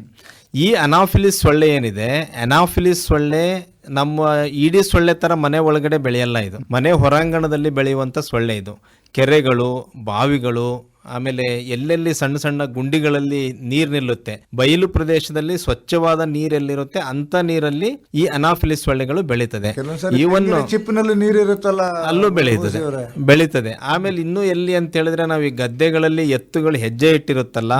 ಈ ಅನಾಫಿಲಿಸ್ ಸೊಳ್ಳೆ ಏನಿದೆ ಅನಾಫಿಲಿಸ್ ಸೊಳ್ಳೆ ನಮ್ಮ ಇಡಿ ಸೊಳ್ಳೆ ತರ ಮನೆ ಒಳಗಡೆ ಬೆಳೆಯಲ್ಲ ಇದು. ಮನೆ ಹೊರಾಂಗಣದಲ್ಲಿ ಬೆಳೆಯುವಂತ ಸೊಳ್ಳೆ ಇದು. ಕೆರೆಗಳು, ಬಾವಿಗಳು ಆಮೇಲೆ ಎಲ್ಲೆಲ್ಲಿ ಸಣ್ಣ ಸಣ್ಣ ಗುಂಡಿಗಳಲ್ಲಿ ನೀರು ನಿಲ್ಲುತ್ತೆ ಬಯಲು ಪ್ರದೇಶದಲ್ಲಿ ಸ್ವಚ್ಛವಾದ ನೀರೆಲ್ಲಿರುತ್ತೆ ಅಂತ ನೀರಲ್ಲಿ ಈ ಅನಾಫಿಲಿಸ್ ಸೊಳ್ಳೆಗಳು ಬೆಳೀತದೆ. ಇವನ್ ಚಿಪ್ಪಿನಲ್ಲಿ ನೀರು ಇರುತ್ತಲ್ಲ ಅಲ್ಲೂ ಬೆಳೀತದೆ. ಬೆಳೀತದೆ. ಆಮೇಲೆ ಇನ್ನು ಎಲ್ಲಿ ಅಂತ ಹೇಳಿದ್ರೆ ನಾವು ಈ ಗದ್ದೆಗಳಲ್ಲಿ ಎತ್ತುಗಳು ಹೆಜ್ಜೆ ಇಟ್ಟಿರುತ್ತಲ್ಲ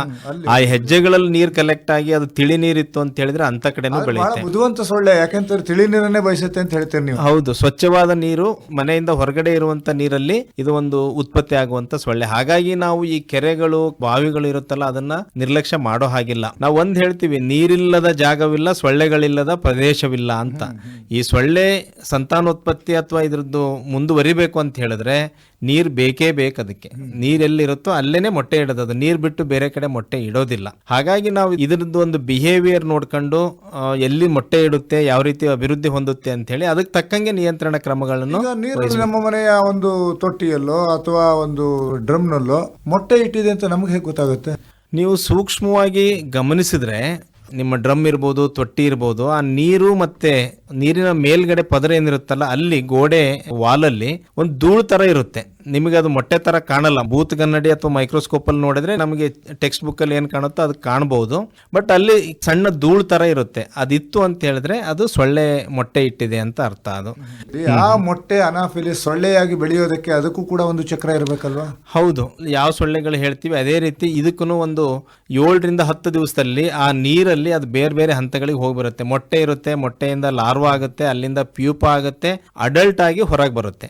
ಆ ಹೆಜ್ಜೆಗಳಲ್ಲಿ ನೀರ್ ಕಲೆಕ್ಟ್ ಆಗಿ ಅದು ತಿಳಿ ನೀರಿತ್ತು ಅಂತ ಹೇಳಿದ್ರೆ ಅಂತ ಕಡೆನೂ ಬೆಳೆಯುತ್ತೆ ಬುದ್ಧಿವಂತ ಸೊಳ್ಳೆ ಯಾಕಂತ ತಿಳಿ ನೀರನ್ನೇ ಬಯಸುತ್ತೆ ಅಂತ ಹೇಳ್ತೀರಿ ನೀವು. ಹೌದು ಸ್ವಚ್ಛವಾದ ನೀರು ಮನೆಯಿಂದ ಹೊರಗಡೆ ಇರುವಂತ ನೀರಲ್ಲಿ ಇದು ಒಂದು ಉತ್ಪತ್ತಿ ಆಗುವಂತ ಸೊಳ್ಳೆ. ಹಾಗಾಗಿ ನಾವು ಈ ಕೆರೆಗಳು ಬಾವಿಗಳು ಇರುತ್ತಲ್ಲ ಅದನ್ನ ನಿರ್ಲಕ್ಷ್ಯ ಮಾಡೋ ಹಾಗಿಲ್ಲ. ನಾವು ಒಂದ್ ಹೇಳ್ತೀವಿ ನೀರಿಲ್ಲದ ಜಾಗವಿಲ್ಲ ಸೊಳ್ಳೆಗಳಿಲ್ಲದ ಪ್ರದೇಶವಿಲ್ಲ ಅಂತ. ಈ ಸೊಳ್ಳೆ ಸಂತಾನೋತ್ಪತ್ತಿ ಅಥವಾ ಇದ್ರದ್ದು ಮುಂದುವರಿಬೇಕು ಅಂತ ಹೇಳಿದ್ರೆ ನೀರ್ ಬೇಕೇ ಬೇಕು ಅದಕ್ಕೆ. ನೀರೆಲ್ಲಿರುತ್ತೋ ಅಲ್ಲೇನೆ ಮೊಟ್ಟೆ ಇಡೋದು. ಅದು ನೀರ್ ಬಿಟ್ಟು ಬೇರೆ ಕಡೆ ಮೊಟ್ಟೆ ಇಡೋದಿಲ್ಲ. ಹಾಗಾಗಿ ನಾವು ಇದ್ರದ್ದು ಒಂದು ಬಿಹೇವಿಯರ್ ನೋಡ್ಕೊಂಡು ಎಲ್ಲಿ ಮೊಟ್ಟೆ ಇಡುತ್ತೆ ಯಾವ ರೀತಿ ಅಭಿವೃದ್ಧಿ ಹೊಂದುತ್ತೆ ಅಂತ ಹೇಳಿ ಅದಕ್ಕೆ ತಕ್ಕಂಗೆ ನಿಯಂತ್ರಣ ಕ್ರಮಗಳನ್ನು ನೀರಲ್ಲಿ ನಮ್ಮ ಮನೆಯ ಒಂದು ತೊಟ್ಟಿಯಲ್ಲೋ ಅಥವಾ ಒಂದು ಡ್ರಮ್ನಲ್ಲೋ ಮೊಟ್ಟೆ ಇಟ್ಟಿದೆ ಅಂತ ನಮ್ಗೆ ಹೇಗೆ ಗೊತ್ತಾಗುತ್ತೆ? ನೀವು ಸೂಕ್ಷ್ಮವಾಗಿ ಗಮನಿಸಿದ್ರೆ ನಿಮ್ಮ ಡ್ರಮ್ ಇರ್ಬೋದು ತೊಟ್ಟಿ ಇರ್ಬೋದು ಆ ನೀರು ಮತ್ತೆ ನೀರಿನ ಮೇಲ್ಗಡೆ ಪದರ ಏನಿರುತ್ತಲ್ಲ ಅಲ್ಲಿ ಗೋಡೆ ವಾಲಲ್ಲಿ ಒಂದು ಧೂಳು ತರ ಇರುತ್ತೆ. ನಿಮಗೆ ಅದು ಮೊಟ್ಟೆ ತರ ಕಾಣಲ್ಲ. ಬೂತ್ ಕನ್ನಡಿ ಅಥವಾ ಮೈಕ್ರೋಸ್ಕೋಪ್ ಅಲ್ಲಿ ನೋಡಿದ್ರೆ ನಮಗೆ ಟೆಕ್ಸ್ಟ್ ಬುಕ್ ಅಲ್ಲಿ ಏನ್ ಕಾಣುತ್ತೋ ಅದು ಕಾಣಬಹುದು ಬಟ್ ಅಲ್ಲಿ ಸಣ್ಣ ಧೂಳು ತರ ಇರುತ್ತೆ. ಅದಿತ್ತು ಅಂತ ಹೇಳಿದ್ರೆ ಅದು ಸೊಳ್ಳೆ ಮೊಟ್ಟೆ ಇಟ್ಟಿದೆ ಅಂತ ಅರ್ಥ ಅದು. ಆ ಮೊಟ್ಟೆ ಅನಾಫಿಲಿ ಸೊಳ್ಳೆಯಾಗಿ ಬೆಳೆಯೋದಕ್ಕೆ ಅದಕ್ಕೂ ಕೂಡ ಒಂದು ಚಕ್ರ ಇರಬೇಕಲ್ವಾ? ಹೌದು. ಯಾವ ಸೊಳ್ಳೆಗಳು ಹೇಳ್ತೀವಿ ಅದೇ ರೀತಿ ಇದಕ್ಕೂ ಒಂದು ಏಳರಿಂದ ಹತ್ತು ದಿವಸದಲ್ಲಿ ಆ ನೀರಲ್ಲಿ ಅದು ಬೇರೆ ಬೇರೆ ಹಂತಗಳಿಗೆ ಹೋಗಿ ಬರುತ್ತೆ. ಮೊಟ್ಟೆ ಇರುತ್ತೆ ಮೊಟ್ಟೆಯಿಂದ ಲಾರ್ವಾ ಆಗುತ್ತೆ ಅಲ್ಲಿಂದ ಪ್ಯೂಪ ಆಗುತ್ತೆ ಅಡಲ್ಟ್ ಆಗಿ ಹೊರಗೆ ಬರುತ್ತೆ.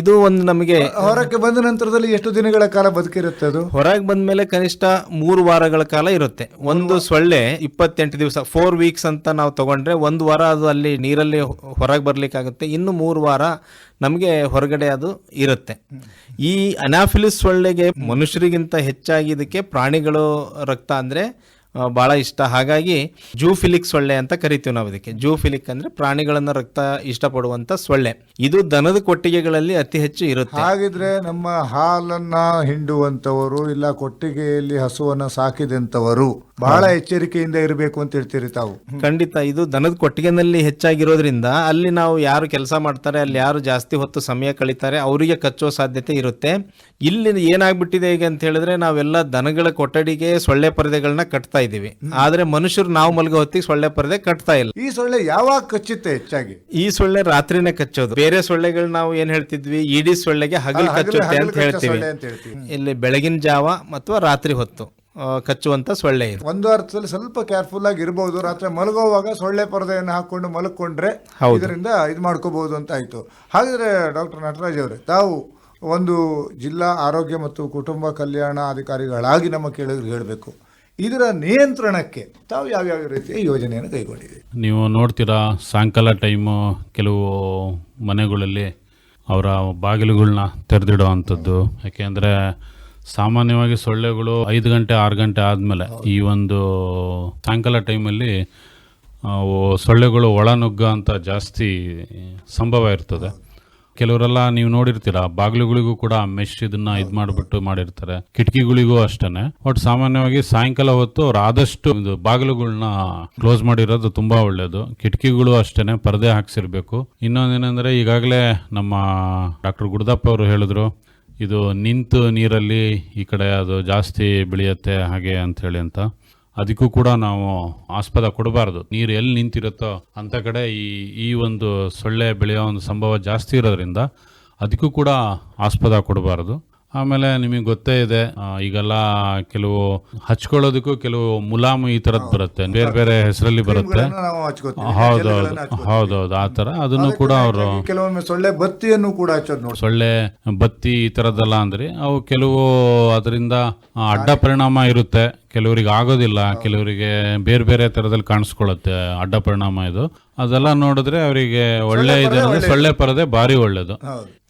ಇದು ಒಂದು ನಮಗೆ ಹೊರಕ್ಕೆ ಬಂದ ನಂತರದಲ್ಲಿ ಎಷ್ಟು ದಿನಗಳ ಕಾಲ ಬದುಕಿರುತ್ತೆ ಅದು? ಹೊರಗೆ ಬಂದ ಮೇಲೆ ಕನಿಷ್ಠ ಮೂರು ವಾರಗಳ ಕಾಲ ಇರುತ್ತೆ. ಒಂದು ಸೊಳ್ಳೆ ಇಪ್ಪತ್ತೆಂಟು ದಿವಸ ಫೋರ್ ವೀಕ್ಸ್ ಅಂತ ನಾವು ತಗೊಂಡ್ರೆ ಒಂದು ವಾರ ಅದು ಅಲ್ಲಿ ನೀರಲ್ಲಿ ಹೊರಗೆ ಬರ್ಲಿಕ್ಕಾಗುತ್ತೆ. ಇನ್ನು ಮೂರು ವಾರ ನಮಗೆ ಹೊರಗಡೆ ಅದು ಇರುತ್ತೆ. ಈ ಅನಾಫಿಲಿಸ್ ಸೊಳ್ಳೆಗೆ ಮನುಷ್ಯರಿಗಿಂತ ಹೆಚ್ಚಾಗಿ ಇದಕ್ಕೆ ಪ್ರಾಣಿಗಳು ರಕ್ತ ಅಂದ್ರೆ ಆ, ಬಹಳ ಇಷ್ಟ. ಹಾಗಾಗಿ ಜೂಫಿಲಿಕ್ ಸೊಳ್ಳೆ ಅಂತ ಕರಿತೀವಿ ನಾವು ಇದಕ್ಕೆ. ಜೂಫಿಲಿಕ್ ಅಂದ್ರೆ ಪ್ರಾಣಿಗಳನ್ನ ರಕ್ತ ಇಷ್ಟಪಡುವಂತ ಸೊಳ್ಳೆ. ಇದು ದನದ ಕೊಟ್ಟಿಗೆಗಳಲ್ಲಿ ಅತಿ ಹೆಚ್ಚು ಇರುತ್ತೆ. ಹಾಗಿದ್ರೆ ನಮ್ಮ ಹಾಲನ್ನ ಹಿಂಡುವಂತವರು ಇಲ್ಲ ಕೊಟ್ಟಿಗೆಯಲ್ಲಿ ಹಸುವನ್ನ ಸಾಕಿದಂತವರು ಬಹಳ ಎಚ್ಚರಿಕೆಯಿಂದ ಇರಬೇಕು ಅಂತ ಹೇಳ್ತೀರಿ ತಾವು. ಖಂಡಿತ ಇದು ದನದ ಕೊಟ್ಟಿಗೆನಲ್ಲಿ ಹೆಚ್ಚಾಗಿರೋದ್ರಿಂದ ಅಲ್ಲಿ ನಾವು ಯಾರು ಕೆಲಸ ಮಾಡ್ತಾರೆ ಅಲ್ಲಿ ಯಾರು ಜಾಸ್ತಿ ಹೊತ್ತು ಸಮಯ ಕಳೀತಾರೆ ಅವರಿಗೆ ಕಚ್ಚೋ ಸಾಧ್ಯತೆ ಇರುತ್ತೆ. ಇಲ್ಲಿ ಏನಾಗ್ಬಿಟ್ಟಿದೆ ಈಗ ಅಂತ ಹೇಳಿದ್ರೆ ನಾವೆಲ್ಲ ದನಗಳ ಕೊಠಡಿಗೆ ಸೊಳ್ಳೆ ಪರದೆಗಳನ್ನ ಕಟ್ತಾ ಇದೀವಿ ಆದ್ರೆ ಮನುಷ್ಯರು ನಾವು ಮಲಗೋ ಹೊತ್ತಿಗೆ ಸೊಳ್ಳೆ ಪರದೆ ಕಟ್ತಾ ಇಲ್ಲ. ಈ ಸೊಳ್ಳೆ ಯಾವಾಗ ಕಚ್ಚುತ್ತೆ ಹೆಚ್ಚಾಗಿ? ಈ ಸೊಳ್ಳೆ ರಾತ್ರಿನೇ ಕಚ್ಚೋದು. ಬೇರೆ ಸೊಳ್ಳೆಗಳು ನಾವು ಏನ್ ಹೇಳ್ತಿದ್ವಿ? ಇಡೀ ಸೊಳ್ಳೆಗೆ ಹಗಲು ಕಚ್ಚುತ್ತೆ ಅಂತ ಹೇಳ್ತೀವಿ. ಸೊಳ್ಳೆ ಅಂತ ಹೇಳ್ತೀವಿ. ಇಲ್ಲಿ ಬೆಳಗಿನ ಜಾವ ಅಥವಾ ರಾತ್ರಿ ಹೊತ್ತು ಕಚ್ಚುವಂತ ಸೊಳ್ಳೆ ಇದೆ. ಒಂದು ಅರ್ಥದಲ್ಲಿ ಸ್ವಲ್ಪ ಕೇರ್ಫುಲ್ ಆಗಿ ಇರಬಹುದು ರಾತ್ರಿ ಮಲಗುವಾಗ ಸೊಳ್ಳೆ ಪರದೆಯನ್ನು ಹಾಕೊಂಡು ಮಲಕೊಂಡ್ರೆ ಇದರಿಂದ ಇದು ಮಾಡ್ಕೋಬಹುದು ಅಂತ ಆಯ್ತು. ಹಾಗಾದ್ರೆ ಡಾಕ್ಟರ್ ನಟರಾಜ್ ಅವರೇ ತಾವು ಒಂದು ಜಿಲ್ಲಾ ಆರೋಗ್ಯ ಮತ್ತು ಕುಟುಂಬ ಕಲ್ಯಾಣ ಅಧಿಕಾರಿಗಳಾಗಿ ನಮ್ಮ ಕೇಳಿದ್ರೆ ಹೇಳಬೇಕು. ಇದರ ನಿಯಂತ್ರಣಕ್ಕೆ ತಾವು ಯಾವ್ಯಾವ ರೀತಿಯ ಯೋಜನೆಯನ್ನು ಕೈಗೊಂಡಿದೆ ನೀವು ನೋಡ್ತೀರಾ, ಸಾಯಂಕಾಲ ಟೈಮು ಕೆಲವು ಮನೆಗಳಲ್ಲಿ ಅವರ ಬಾಗಿಲುಗಳನ್ನ ತೆರೆದಿಡೋ ಅಂಥದ್ದು ಯಾಕೆಂದರೆ ಸಾಮಾನ್ಯವಾಗಿ ಸೊಳ್ಳೆಗಳು ಐದು ಗಂಟೆ, ಆರು ಗಂಟೆ ಆದಮೇಲೆ ಈ ಒಂದು ಸಾಯಂಕಾಲ ಟೈಮಲ್ಲಿ ಸೊಳ್ಳೆಗಳು ಒಳನುಗ್ಗ ಅಂತ ಜಾಸ್ತಿ ಸಂಭವ ಇರ್ತದೆ. ಕೆಲವರೆಲ್ಲ ನೀವು ನೋಡಿರ್ತೀರಾ, ಬಾಗಿಲುಗಳಿಗೂ ಕೂಡ ಮೆಶ್ ಇದನ್ನ ಇದು ಮಾಡಿಬಿಟ್ಟು ಮಾಡಿರ್ತಾರೆ. ಕಿಟಕಿಗಳಿಗೂ ಅಷ್ಟೇನೆ. ಬಟ್ ಸಾಮಾನ್ಯವಾಗಿ ಸಾಯಂಕಾಲ ಹೊತ್ತು ಅವ್ರು ಆದಷ್ಟು ಬಾಗಿಲುಗಳನ್ನ ಕ್ಲೋಸ್ ಮಾಡಿರೋದು ತುಂಬಾ ಒಳ್ಳೇದು. ಕಿಟಕಿಗಳು ಅಷ್ಟೇನೆ, ಪರದೆ ಹಾಕ್ಸಿರ್ಬೇಕು. ಇನ್ನೊಂದೇನೆಂದ್ರೆ ಈಗಾಗಲೇ ನಮ್ಮ ಡಾಕ್ಟರ್ ಗುಡ್ದಪ್ಪ ಅವರು ಹೇಳಿದ್ರು, ಇದು ನಿಂತು ನೀರಲ್ಲಿ ಈ ಕಡೆ ಅದು ಜಾಸ್ತಿ ಬೆಳೆಯುತ್ತೆ ಹಾಗೆ ಅಂತ ಹೇಳಿ ಅಂತ. ಅದಕ್ಕೂ ಕೂಡ ನಾವು ಆಸ್ಪದ ಕೊಡಬಾರ್ದು. ನೀರು ಎಲ್ಲಿ ನಿಂತಿರುತ್ತೋ ಅಂತ ಕಡೆ ಈ ಈ ಒಂದು ಸೊಳ್ಳೆ ಬೆಳೆಯೋ ಒಂದು ಸಂಭವ ಜಾಸ್ತಿ ಇರೋದ್ರಿಂದ ಅದಕ್ಕೂ ಕೂಡ ಆಸ್ಪದ ಕೊಡಬಾರ್ದು. ಆಮೇಲೆ ನಿಮಗೆ ಗೊತ್ತೇ ಇದೆ ಈಗೆಲ್ಲ ಕೆಲವು ಹಚ್ಕೊಳ್ಳೋದಕ್ಕೂ ಕೆಲವು ಮುಲಾಮು ಈ ತರದ್ ಬರುತ್ತೆ. ಬೇರೆ ಬೇರೆ ಹೆಸರಲ್ಲಿ ಬರುತ್ತೆ. ಹೌದೌದು ಹೌದೌದು ಆ ಥರ. ಅದನ್ನು ಕೂಡ ಅವರು ಕೆಲವೊಮ್ಮೆ ಸೊಳ್ಳೆ ಬತ್ತಿಯನ್ನು ಕೂಡ ಹಚ್ಚೋದು ಸೊಳ್ಳೆ ಬತ್ತಿ ಈ ಥರದ್ದೆಲ್ಲ ಅಂದ್ರೆ ಅವು ಕೆಲವು ಅದರಿಂದ ಅಡ್ಡ ಪರಿಣಾಮ ಇರುತ್ತೆ. ಕೆಲವರಿಗೆ ಆಗೋದಿಲ್ಲ ಕೆಲವರಿಗೆ ಬೇರೆ ಬೇರೆ ತರದಲ್ಲಿ ಕಾಣಿಸ್ಕೊಳ್ಳುತ್ತೆ ಅಡ್ಡ ಪರಿಣಾಮ ಇದು. ಅದೆಲ್ಲ ನೋಡಿದ್ರೆ ಅವರಿಗೆ ಒಳ್ಳೆ ಇದೆ ಸೊಳ್ಳೆ ಪರದೆ ಭಾರಿ ಒಳ್ಳೇದು.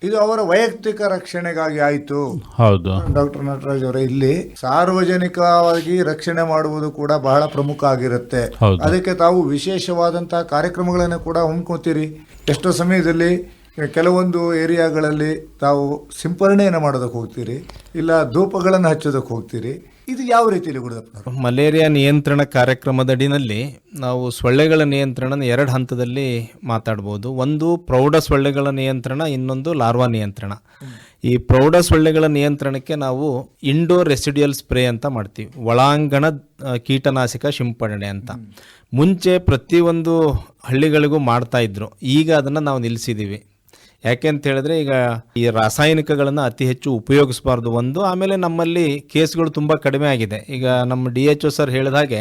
ಇದು ಅವರ ವೈಯಕ್ತಿಕ ರಕ್ಷಣೆಗಾಗಿ ಆಯ್ತು. ಹೌದು. ಡಾಕ್ಟರ್ ನಟರಾಜ್ ಅವರೇ ಇಲ್ಲಿ ಸಾರ್ವಜನಿಕವಾಗಿ ರಕ್ಷಣೆ ಮಾಡುವುದು ಕೂಡ ಬಹಳ ಪ್ರಮುಖ ಆಗಿರುತ್ತೆ. ಅದಕ್ಕೆ ತಾವು ವಿಶೇಷವಾದಂತಹ ಕಾರ್ಯಕ್ರಮಗಳನ್ನು ಕೂಡ ಹಮ್ಮಿಕೊತೀರಿ ಎಷ್ಟೋ ಸಮಯದಲ್ಲಿ ಕೆಲವೊಂದು ಏರಿಯಾಗಳಲ್ಲಿ ತಾವು ಸಿಂಪರಣೆಯನ್ನು ಮಾಡೋದಕ್ಕೆ ಹೋಗ್ತೀರಿ ಇಲ್ಲ ಧೂಪಗಳನ್ನು ಹಚ್ಚೋದಕ್ಕೆ ಹೋಗ್ತೀರಿ. ಇದು ಯಾವ ರೀತಿಯಲ್ಲಿ ಗುಡದಪ್ಪ ಮಲೇರಿಯಾ ನಿಯಂತ್ರಣ ಕಾರ್ಯಕ್ರಮದಡಿನಲ್ಲಿ ನಾವು ಸೊಳ್ಳೆಗಳ ನಿಯಂತ್ರಣ ಎರಡು ಹಂತದಲ್ಲಿ ಮಾತಾಡ್ಬೋದು. ಒಂದು ಪ್ರೌಢ ಸೊಳ್ಳೆಗಳ ನಿಯಂತ್ರಣ ಇನ್ನೊಂದು ಲಾರ್ವಾ ನಿಯಂತ್ರಣ. ಈ ಪ್ರೌಢ ಸೊಳ್ಳೆಗಳ ನಿಯಂತ್ರಣಕ್ಕೆ ನಾವು ಇಂಡೋರ್ ರೆಸಿಡಿಯಲ್ ಸ್ಪ್ರೇ ಅಂತ ಮಾಡ್ತೀವಿ. ಒಳಾಂಗಣ ಕೀಟನಾಶಕ ಸಿಂಪಡಣೆ ಅಂತ. ಮುಂಚೆ ಪ್ರತಿಯೊಂದು ಹಳ್ಳಿಗಳಿಗೂ ಮಾಡ್ತಾ ಇದ್ರು. ಈಗ ಅದನ್ನು ನಾವು ನಿಲ್ಲಿಸಿದ್ದೀವಿ ಯಾಕೆ ಅಂತ ಹೇಳಿದ್ರೆ ಈಗ ಈ ರಾಸಾಯನಿಕಗಳನ್ನು ಅತಿ ಹೆಚ್ಚು ಉಪಯೋಗಿಸಬಾರ್ದು ಒಂದು, ಆಮೇಲೆ ನಮ್ಮಲ್ಲಿ ಕೇಸ್ಗಳು ತುಂಬ ಕಡಿಮೆ ಆಗಿದೆ. ಈಗ ನಮ್ಮ ಡಿ ಎಚ್ ಒ ಸರ್ ಹೇಳಿದ ಹಾಗೆ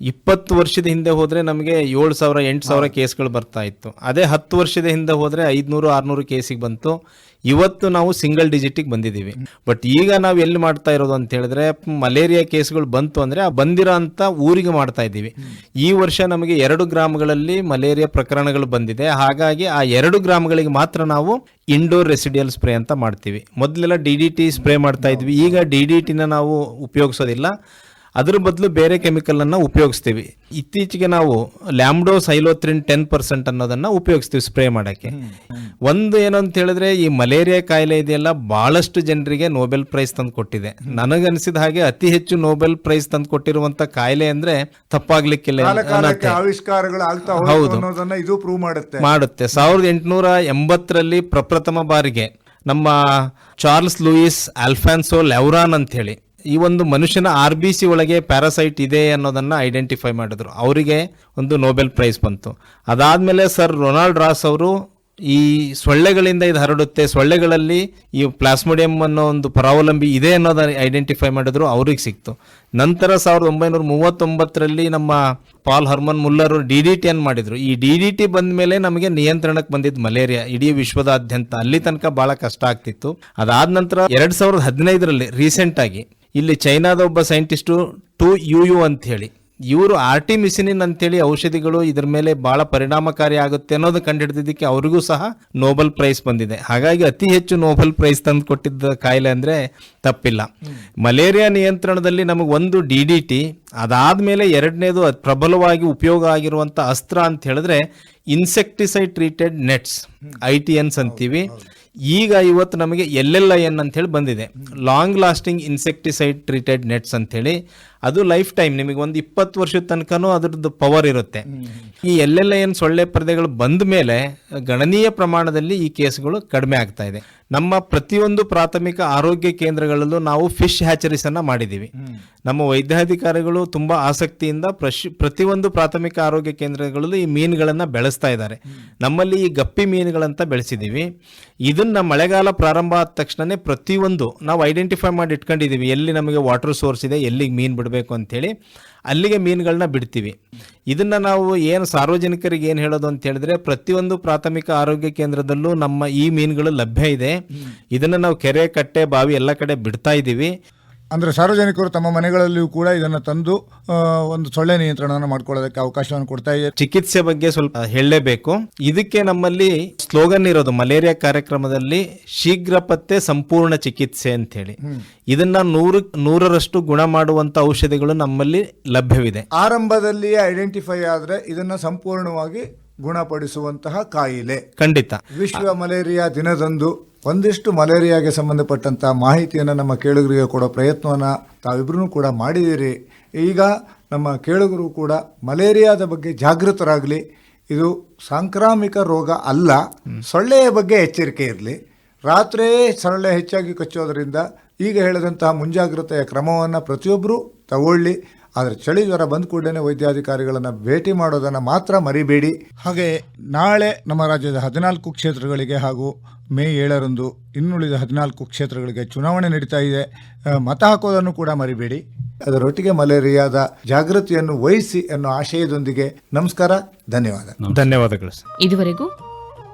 ಇಪ್ಪತ್ತು ವರ್ಷದ ಹಿಂದೆ ಹೋದರೆ ನಮಗೆ ಏಳು ಸಾವಿರ ಎಂಟು ಸಾವಿರ ಕೇಸ್ಗಳು ಬರ್ತಾ ಇತ್ತು. ಅದೇ ಹತ್ತು ವರ್ಷದ ಹಿಂದೆ ಹೋದರೆ ಐದುನೂರು ಆರುನೂರು ಕೇಸಿಗೆ ಬಂತು. ಇವತ್ತು ನಾವು ಸಿಂಗಲ್ ಡಿಜಿಟಿಗೆ ಬಂದಿದ್ದೀವಿ. ಬಟ್ ಈಗ ನಾವು ಎಲ್ಲಿ ಮಾಡ್ತಾ ಇರೋದು ಅಂತ ಹೇಳಿದ್ರೆ ಮಲೇರಿಯಾ ಕೇಸ್ಗಳು ಬಂತು ಅಂದರೆ ಆ ಬಂದಿರೋ ಅಂತ ಊರಿಗೆ ಮಾಡ್ತಾ ಇದ್ದೀವಿ. ಈ ವರ್ಷ ನಮಗೆ ಎರಡು ಗ್ರಾಮಗಳಲ್ಲಿ ಮಲೇರಿಯಾ ಪ್ರಕರಣಗಳು ಬಂದಿದೆ. ಹಾಗಾಗಿ ಆ ಎರಡು ಗ್ರಾಮಗಳಿಗೆ ಮಾತ್ರ ನಾವು ಇಂಡೋರ್ ರೆಸಿಡಿಯಲ್ ಸ್ಪ್ರೇ ಅಂತ ಮಾಡ್ತೀವಿ. ಮೊದಲೆಲ್ಲ ಡಿ ಡಿ ಟಿ ಸ್ಪ್ರೇ ಮಾಡ್ತಾ ಇದ್ವಿ. ಈಗ ಡಿ ಡಿ ಟಿನ ನಾವು ಉಪಯೋಗಿಸೋದಿಲ್ಲ. ಅದ್ರ ಬದಲು ಬೇರೆ ಕೆಮಿಕಲ್ ಅನ್ನ ಉಪಯೋಗಿಸ್ತೀವಿ. ಇತ್ತೀಚೆಗೆ ನಾವು ಲ್ಯಾಮ್ಡೋ ಸೈಲೋತ್ರಿನ್ ಟೆನ್ ಪರ್ಸೆಂಟ್ ಅನ್ನೋದನ್ನ ಉಪಯೋಗಿಸ್ತೀವಿ ಸ್ಪ್ರೇ ಮಾಡೋಕ್ಕೆ. ಒಂದು ಏನು ಅಂತ ಹೇಳಿದ್ರೆ ಈ ಮಲೇರಿಯಾ ಕಾಯಿಲೆ ಇದೆಯಲ್ಲ ಬಹಳಷ್ಟು ಜನರಿಗೆ ನೋಬೆಲ್ ಪ್ರೈಸ್ ತಂದು ಕೊಟ್ಟಿದೆ. ನನಗನ್ಸಿದ ಹಾಗೆ ಅತಿ ಹೆಚ್ಚು ನೋಬೆಲ್ ಪ್ರೈಸ್ ತಂದು ಕೊಟ್ಟಿರುವಂತ ಕಾಯಿಲೆ ಅಂದ್ರೆ ತಪ್ಪಾಗ್ಲಿಕ್ಕಿಲ್ಲ ಹೌದು. ಇದು ಪ್ರೂವ್ ಮಾಡುತ್ತೆ. ಮಾಡುತ್ತೆ. ಸಾವಿರದ ಎಂಟುನೂರ ಎಂಬತ್ತರಲ್ಲಿ ಪ್ರಪ್ರಥಮ ಬಾರಿಗೆ ನಮ್ಮ ಚಾರ್ಲ್ಸ್ ಲೂಯಿಸ್ ಆಲ್ಫಾನ್ಸೋ ಲೆವ್ರಾನ್ ಅಂತ ಹೇಳಿ ಈ ಒಂದು ಮನುಷ್ಯನ ಆರ್ ಬಿ ಸಿ ಒಳಗೆ ಪ್ಯಾರಾಸೈಟ್ ಇದೆ ಅನ್ನೋದನ್ನ ಐಡೆಂಟಿಫೈ ಮಾಡಿದ್ರು. ಅವರಿಗೆ ಒಂದು ನೋಬೆಲ್ ಪ್ರೈಸ್ ಬಂತು. ಅದಾದ್ಮೇಲೆ ಸರ್ ರೊನಾಲ್ಡ್ ರಾಸ್ ಅವರು ಈ ಸೊಳ್ಳೆಗಳಿಂದ ಇದು ಹರಡುತ್ತೆ, ಸೊಳ್ಳೆಗಳಲ್ಲಿ ಈ ಪ್ಲಾಸ್ಮೋಡಿಯಂ ಅನ್ನೋ ಒಂದು ಪರಾವಲಂಬಿ ಇದೆ ಅನ್ನೋದ ಐಡೆಂಟಿಫೈ ಮಾಡಿದ್ರು, ಅವ್ರಿಗೆ ಸಿಕ್ತು. ನಂತರ ಸಾವಿರದ ಒಂಬೈನೂರ ಮೂವತ್ತೊಂಬತ್ತರಲ್ಲಿ ನಮ್ಮ Paul Hermann Muller D D T ಅನ್ನು ಮಾಡಿದ್ರು. ಈ ಡಿ ಡಿ ಟಿ ಬಂದ ಮೇಲೆ ನಮಗೆ ನಿಯಂತ್ರಣಕ್ಕೆ ಬಂದಿದ್ದು ಮಲೇರಿಯಾ. ಇಡೀ ವಿಶ್ವದಾದ್ಯಂತ ಅಲ್ಲಿ ತನಕ ಬಹಳ ಕಷ್ಟ ಆಗ್ತಿತ್ತು. ಅದಾದ ನಂತರ ಎರಡು ಸಾವಿರದ ಹದಿನೈದರಲ್ಲಿ ರೀಸೆಂಟ್ ಆಗಿ ಇಲ್ಲಿ ಚೈನಾದ ಒಬ್ಬ ಸೈಂಟಿಸ್ಟು ಟು ಯು ಯು ಅಂತ ಹೇಳಿ ಇವರು ಆರ್ಟಿಮಿಸಿನಿನ್ ಅಂತೇಳಿ ಔಷಧಿಗಳು ಇದರ ಮೇಲೆ ಬಹಳ ಪರಿಣಾಮಕಾರಿ ಆಗುತ್ತೆ ಅನ್ನೋದು ಕಂಡುಹಿಡಿದಿದ್ದಕ್ಕೆ ಅವರಿಗೂ ಸಹ ನೋಬೆಲ್ ಪ್ರೈಸ್ ಬಂದಿದೆ. ಹಾಗಾಗಿ ಅತಿ ಹೆಚ್ಚು ನೋಬೆಲ್ ಪ್ರೈಸ್ ತಂದು ಕೊಟ್ಟಿದ್ದ ಕಾಯಿಲೆ ಅಂದರೆ ತಪ್ಪಿಲ್ಲ. ಮಲೇರಿಯಾ ನಿಯಂತ್ರಣದಲ್ಲಿ ನಮಗೆ ಒಂದು ಡಿ ಡಿ ಟಿ ಅದಾದ ಮೇಲೆ ಎರಡನೇದು ಪ್ರಬಲವಾಗಿ ಉಪಯೋಗ ಆಗಿರುವಂಥ ಅಸ್ತ್ರ ಅಂತ ಹೇಳಿದ್ರೆ insecticide treated nets I T Ns ಅಂತೀವಿ ಈಗ ಇವತ್ತು ನಮಗೆ ಎಲ್ಲೆಲ್ಲ ಎಲ್ ಐ ಎನ್ ಹೇಳಿ ಬಂದಿದೆ. Long lasting insecticide treated nets ಹೇಳಿ ಅದು ಲೈಫ್ ಟೈಮ್ ನಿಮಗೆ ಒಂದು ಇಪ್ಪತ್ತು ವರ್ಷದ ತನಕನೂ ಅದ್ರದ್ದು ಪವರ್ ಇರುತ್ತೆ. ಈ ಎಲ್ಲೆಲ್ಲ ಏನು ಸೊಳ್ಳೆ ಪರದೆಗಳು ಬಂದ ಮೇಲೆ ಗಣನೀಯ ಪ್ರಮಾಣದಲ್ಲಿ ಈ ಕೇಸ್ಗಳು ಕಡಿಮೆ ಆಗ್ತಾ ಇದೆ. ನಮ್ಮ ಪ್ರತಿಯೊಂದು ಪ್ರಾಥಮಿಕ ಆರೋಗ್ಯ ಕೇಂದ್ರಗಳಲ್ಲೂ ನಾವು ಫಿಶ್ ಹ್ಯಾಚರೀಸ್ ಅನ್ನ ಮಾಡಿದ್ದೀವಿ ನಮ್ಮ ವೈದ್ಯಾಧಿಕಾರಿಗಳು ತುಂಬಾ ಆಸಕ್ತಿಯಿಂದ ಪ್ರತಿಯೊಂದು ಪ್ರಾಥಮಿಕ ಆರೋಗ್ಯ ಕೇಂದ್ರಗಳಲ್ಲೂ ಈ ಮೀನುಗಳನ್ನು ಬೆಳೆಸ್ತಾ ಇದ್ದಾರೆ. ನಮ್ಮಲ್ಲಿ ಈ ಗಪ್ಪಿ ಮೀನುಗಳಂತ ಬೆಳೆಸಿದ್ದೀವಿ ಇದನ್ನ ಮಳೆಗಾಲ ಪ್ರಾರಂಭ ಆದ ತಕ್ಷಣನೇ ಪ್ರತಿಯೊಂದು ನಾವು ಐಡೆಂಟಿಫೈ ಮಾಡಿ ಇಟ್ಕೊಂಡಿದ್ದೀವಿ ಎಲ್ಲಿ ನಮಗೆ ವಾಟರ್ ಸೋರ್ಸ್ ಇದೆ, ಎಲ್ಲಿಗೆ ಮೀನು ಬಿಡಬೇಕು ಅಂತೇಳಿ ಅಲ್ಲಿಗೆ ಮೀನುಗಳನ್ನ ಬಿಡ್ತೀವಿ. ಇದನ್ನ ನಾವು ಏನು ಸಾರ್ವಜನಿಕರಿಗೆ ಏನು ಹೇಳೋದು ಅಂತ ಹೇಳಿದ್ರೆ ಪ್ರತಿಯೊಂದು ಪ್ರಾಥಮಿಕ ಆರೋಗ್ಯ ಕೇಂದ್ರದಲ್ಲೂ ನಮ್ಮ ಈ ಮೀನುಗಳು ಲಭ್ಯ ಇದೆ. ಇದನ್ನ ನಾವು ಕೆರೆ ಕಟ್ಟೆ ಬಾವಿ ಎಲ್ಲ ಕಡೆ ಬಿಡ್ತಾ ಇದ್ದೀವಿ ಅಂದ್ರೆ ಸಾರ್ವಜನಿಕರು ತಮ್ಮ ಮನೆಗಳಲ್ಲಿಯೂ ಕೂಡ ಇದನ್ನು ತಂದು ಒಂದು ಸೊಳ್ಳೆ ನಿಯಂತ್ರಣವನ್ನು ಮಾಡ್ಕೊಳ್ಳೋದಕ್ಕೆ ಅವಕಾಶವನ್ನು ಕೊಡ್ತಾ ಇದೆ ಚಿಕಿತ್ಸೆ ಬಗ್ಗೆ ಸ್ವಲ್ಪ ಹೇಳಲೇಬೇಕು. ಇದಕ್ಕೆ ನಮ್ಮಲ್ಲಿ ಸ್ಲೋಗನ್ ಇರೋದು ಮಲೇರಿಯಾ ಕಾರ್ಯಕ್ರಮದಲ್ಲಿ ಶೀಘ್ರ ಪತ್ತೆ ಸಂಪೂರ್ಣ ಚಿಕಿತ್ಸೆ ಅಂತ ಹೇಳಿ ಇದನ್ನ ನೂರು ನೂರರಷ್ಟು ಗುಣ ಮಾಡುವಂತ ಔಷಧಿಗಳು ನಮ್ಮಲ್ಲಿ ಲಭ್ಯವಿದೆ. ಆರಂಭದಲ್ಲಿಯೇ ಐಡೆಂಟಿಫೈ ಆದರೆ ಇದನ್ನ ಸಂಪೂರ್ಣವಾಗಿ ಗುಣಪಡಿಸುವಂತಹ ಕಾಯಿಲೆ. ಖಂಡಿತ. ವಿಶ್ವ ಮಲೇರಿಯಾ ದಿನದಂದು ಒಂದಿಷ್ಟು ಮಲೇರಿಯಾಗೆ ಸಂಬಂಧಪಟ್ಟಂತಹ ಮಾಹಿತಿಯನ್ನು ನಮ್ಮ ಕೇಳುಗರಿಗೆ ಕೊಡೋ ಪ್ರಯತ್ನವನ್ನು ತಾವಿಬ್ಬರೂ ಕೂಡ ಮಾಡಿದ್ದೀರಿ ಈಗ ನಮ್ಮ ಕೇಳುಗರು ಕೂಡ ಮಲೇರಿಯಾದ ಬಗ್ಗೆ ಜಾಗೃತರಾಗಲಿ ಇದು ಸಾಂಕ್ರಾಮಿಕ ರೋಗ ಅಲ್ಲ ಸೊಳ್ಳೆಯ ಬಗ್ಗೆ ಎಚ್ಚರಿಕೆ ಇರಲಿ. ರಾತ್ರಿಯೇ ಸೊಳ್ಳೆ ಹೆಚ್ಚಾಗಿ ಕಚ್ಚೋದರಿಂದ ಈಗ ಹೇಳಿದಂತಹ ಮುಂಜಾಗ್ರತೆಯ ಕ್ರಮವನ್ನು ಪ್ರತಿಯೊಬ್ಬರೂ ತಗೊಳ್ಳಿ. ಆದರೆ ಚಳಿ ಜ್ವರ ಬಂದ ಕೂಡಲೇ ವೈದ್ಯಾಧಿಕಾರಿಗಳನ್ನು ಭೇಟಿ ಮಾಡೋದನ್ನು ಮಾತ್ರ ಮರಿಬೇಡಿ. ಹಾಗೆ ನಾಳೆ ನಮ್ಮ ರಾಜ್ಯದ ಹದಿನಾಲ್ಕು ಕ್ಷೇತ್ರಗಳಿಗೆ ಹಾಗೂ ಮೇ ಏಳರಂದು ಇನ್ನುಳಿದ ಹದಿನಾಲ್ಕು ಕ್ಷೇತ್ರಗಳಿಗೆ ಚುನಾವಣೆ ನಡೀತಾ ಇದೆ. ಮತ ಹಾಕೋದನ್ನು ಕೂಡ ಮರಿಬೇಡಿ. ಅದರೊಟ್ಟಿಗೆ ಮಲೇರಿಯಾದ ಜಾಗೃತಿಯನ್ನು ವಹಿಸಿ ಅನ್ನೋ ಆಶಯದೊಂದಿಗೆ ನಮಸ್ಕಾರ ಧನ್ಯವಾದ. ಧನ್ಯವಾದಗಳು ಸರ್. ಇದುವರೆಗೂ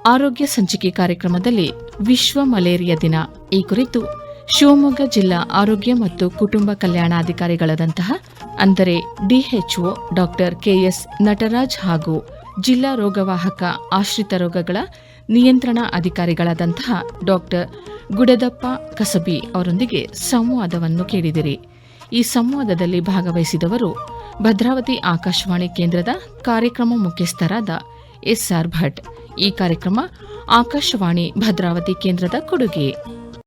ಆರೋಗ್ಯ ಸಂಚಿಕೆ ಕಾರ್ಯಕ್ರಮದಲ್ಲಿ ವಿಶ್ವ ಮಲೇರಿಯಾ ದಿನ. ಈ ಕುರಿತು ಶಿವಮೊಗ್ಗ ಜಿಲ್ಲಾ ಆರೋಗ್ಯ ಮತ್ತು ಕುಟುಂಬ ಕಲ್ಯಾಣಾಧಿಕಾರಿಗಳಾದಂತಹ ಅಂದರೆ ಡಿಎಚ್ಒ ಡಾಕ್ಟರ್ ಕೆಎಸ್ ನಟರಾಜ್ ಹಾಗೂ ಜಿಲ್ಲಾ ರೋಗವಾಹಕ ಆಶ್ರಿತ ರೋಗಗಳ ನಿಯಂತ್ರಣ ಅಧಿಕಾರಿಗಳಾದಂತಹ ಡಾಕ್ಟರ್ ಗುಡದಪ್ಪ ಕಸಬಿ ಅವರೊಂದಿಗೆ ಸಂವಾದವನ್ನು ಕೇಳಿದಿರಿ. ಈ ಸಂವಾದದಲ್ಲಿ ಭಾಗವಹಿಸಿದವರು ಭದ್ರಾವತಿ ಆಕಾಶವಾಣಿ ಕೇಂದ್ರದ ಕಾರ್ಯಕ್ರಮ ಮುಖ್ಯಸ್ಥರಾದ ಎಸ್ಆರ್ ಭಟ್. ಈ ಕಾರ್ಯಕ್ರಮ ಆಕಾಶವಾಣಿ ಭದ್ರಾವತಿ ಕೇಂದ್ರದ ಕೊಡುಗೆ.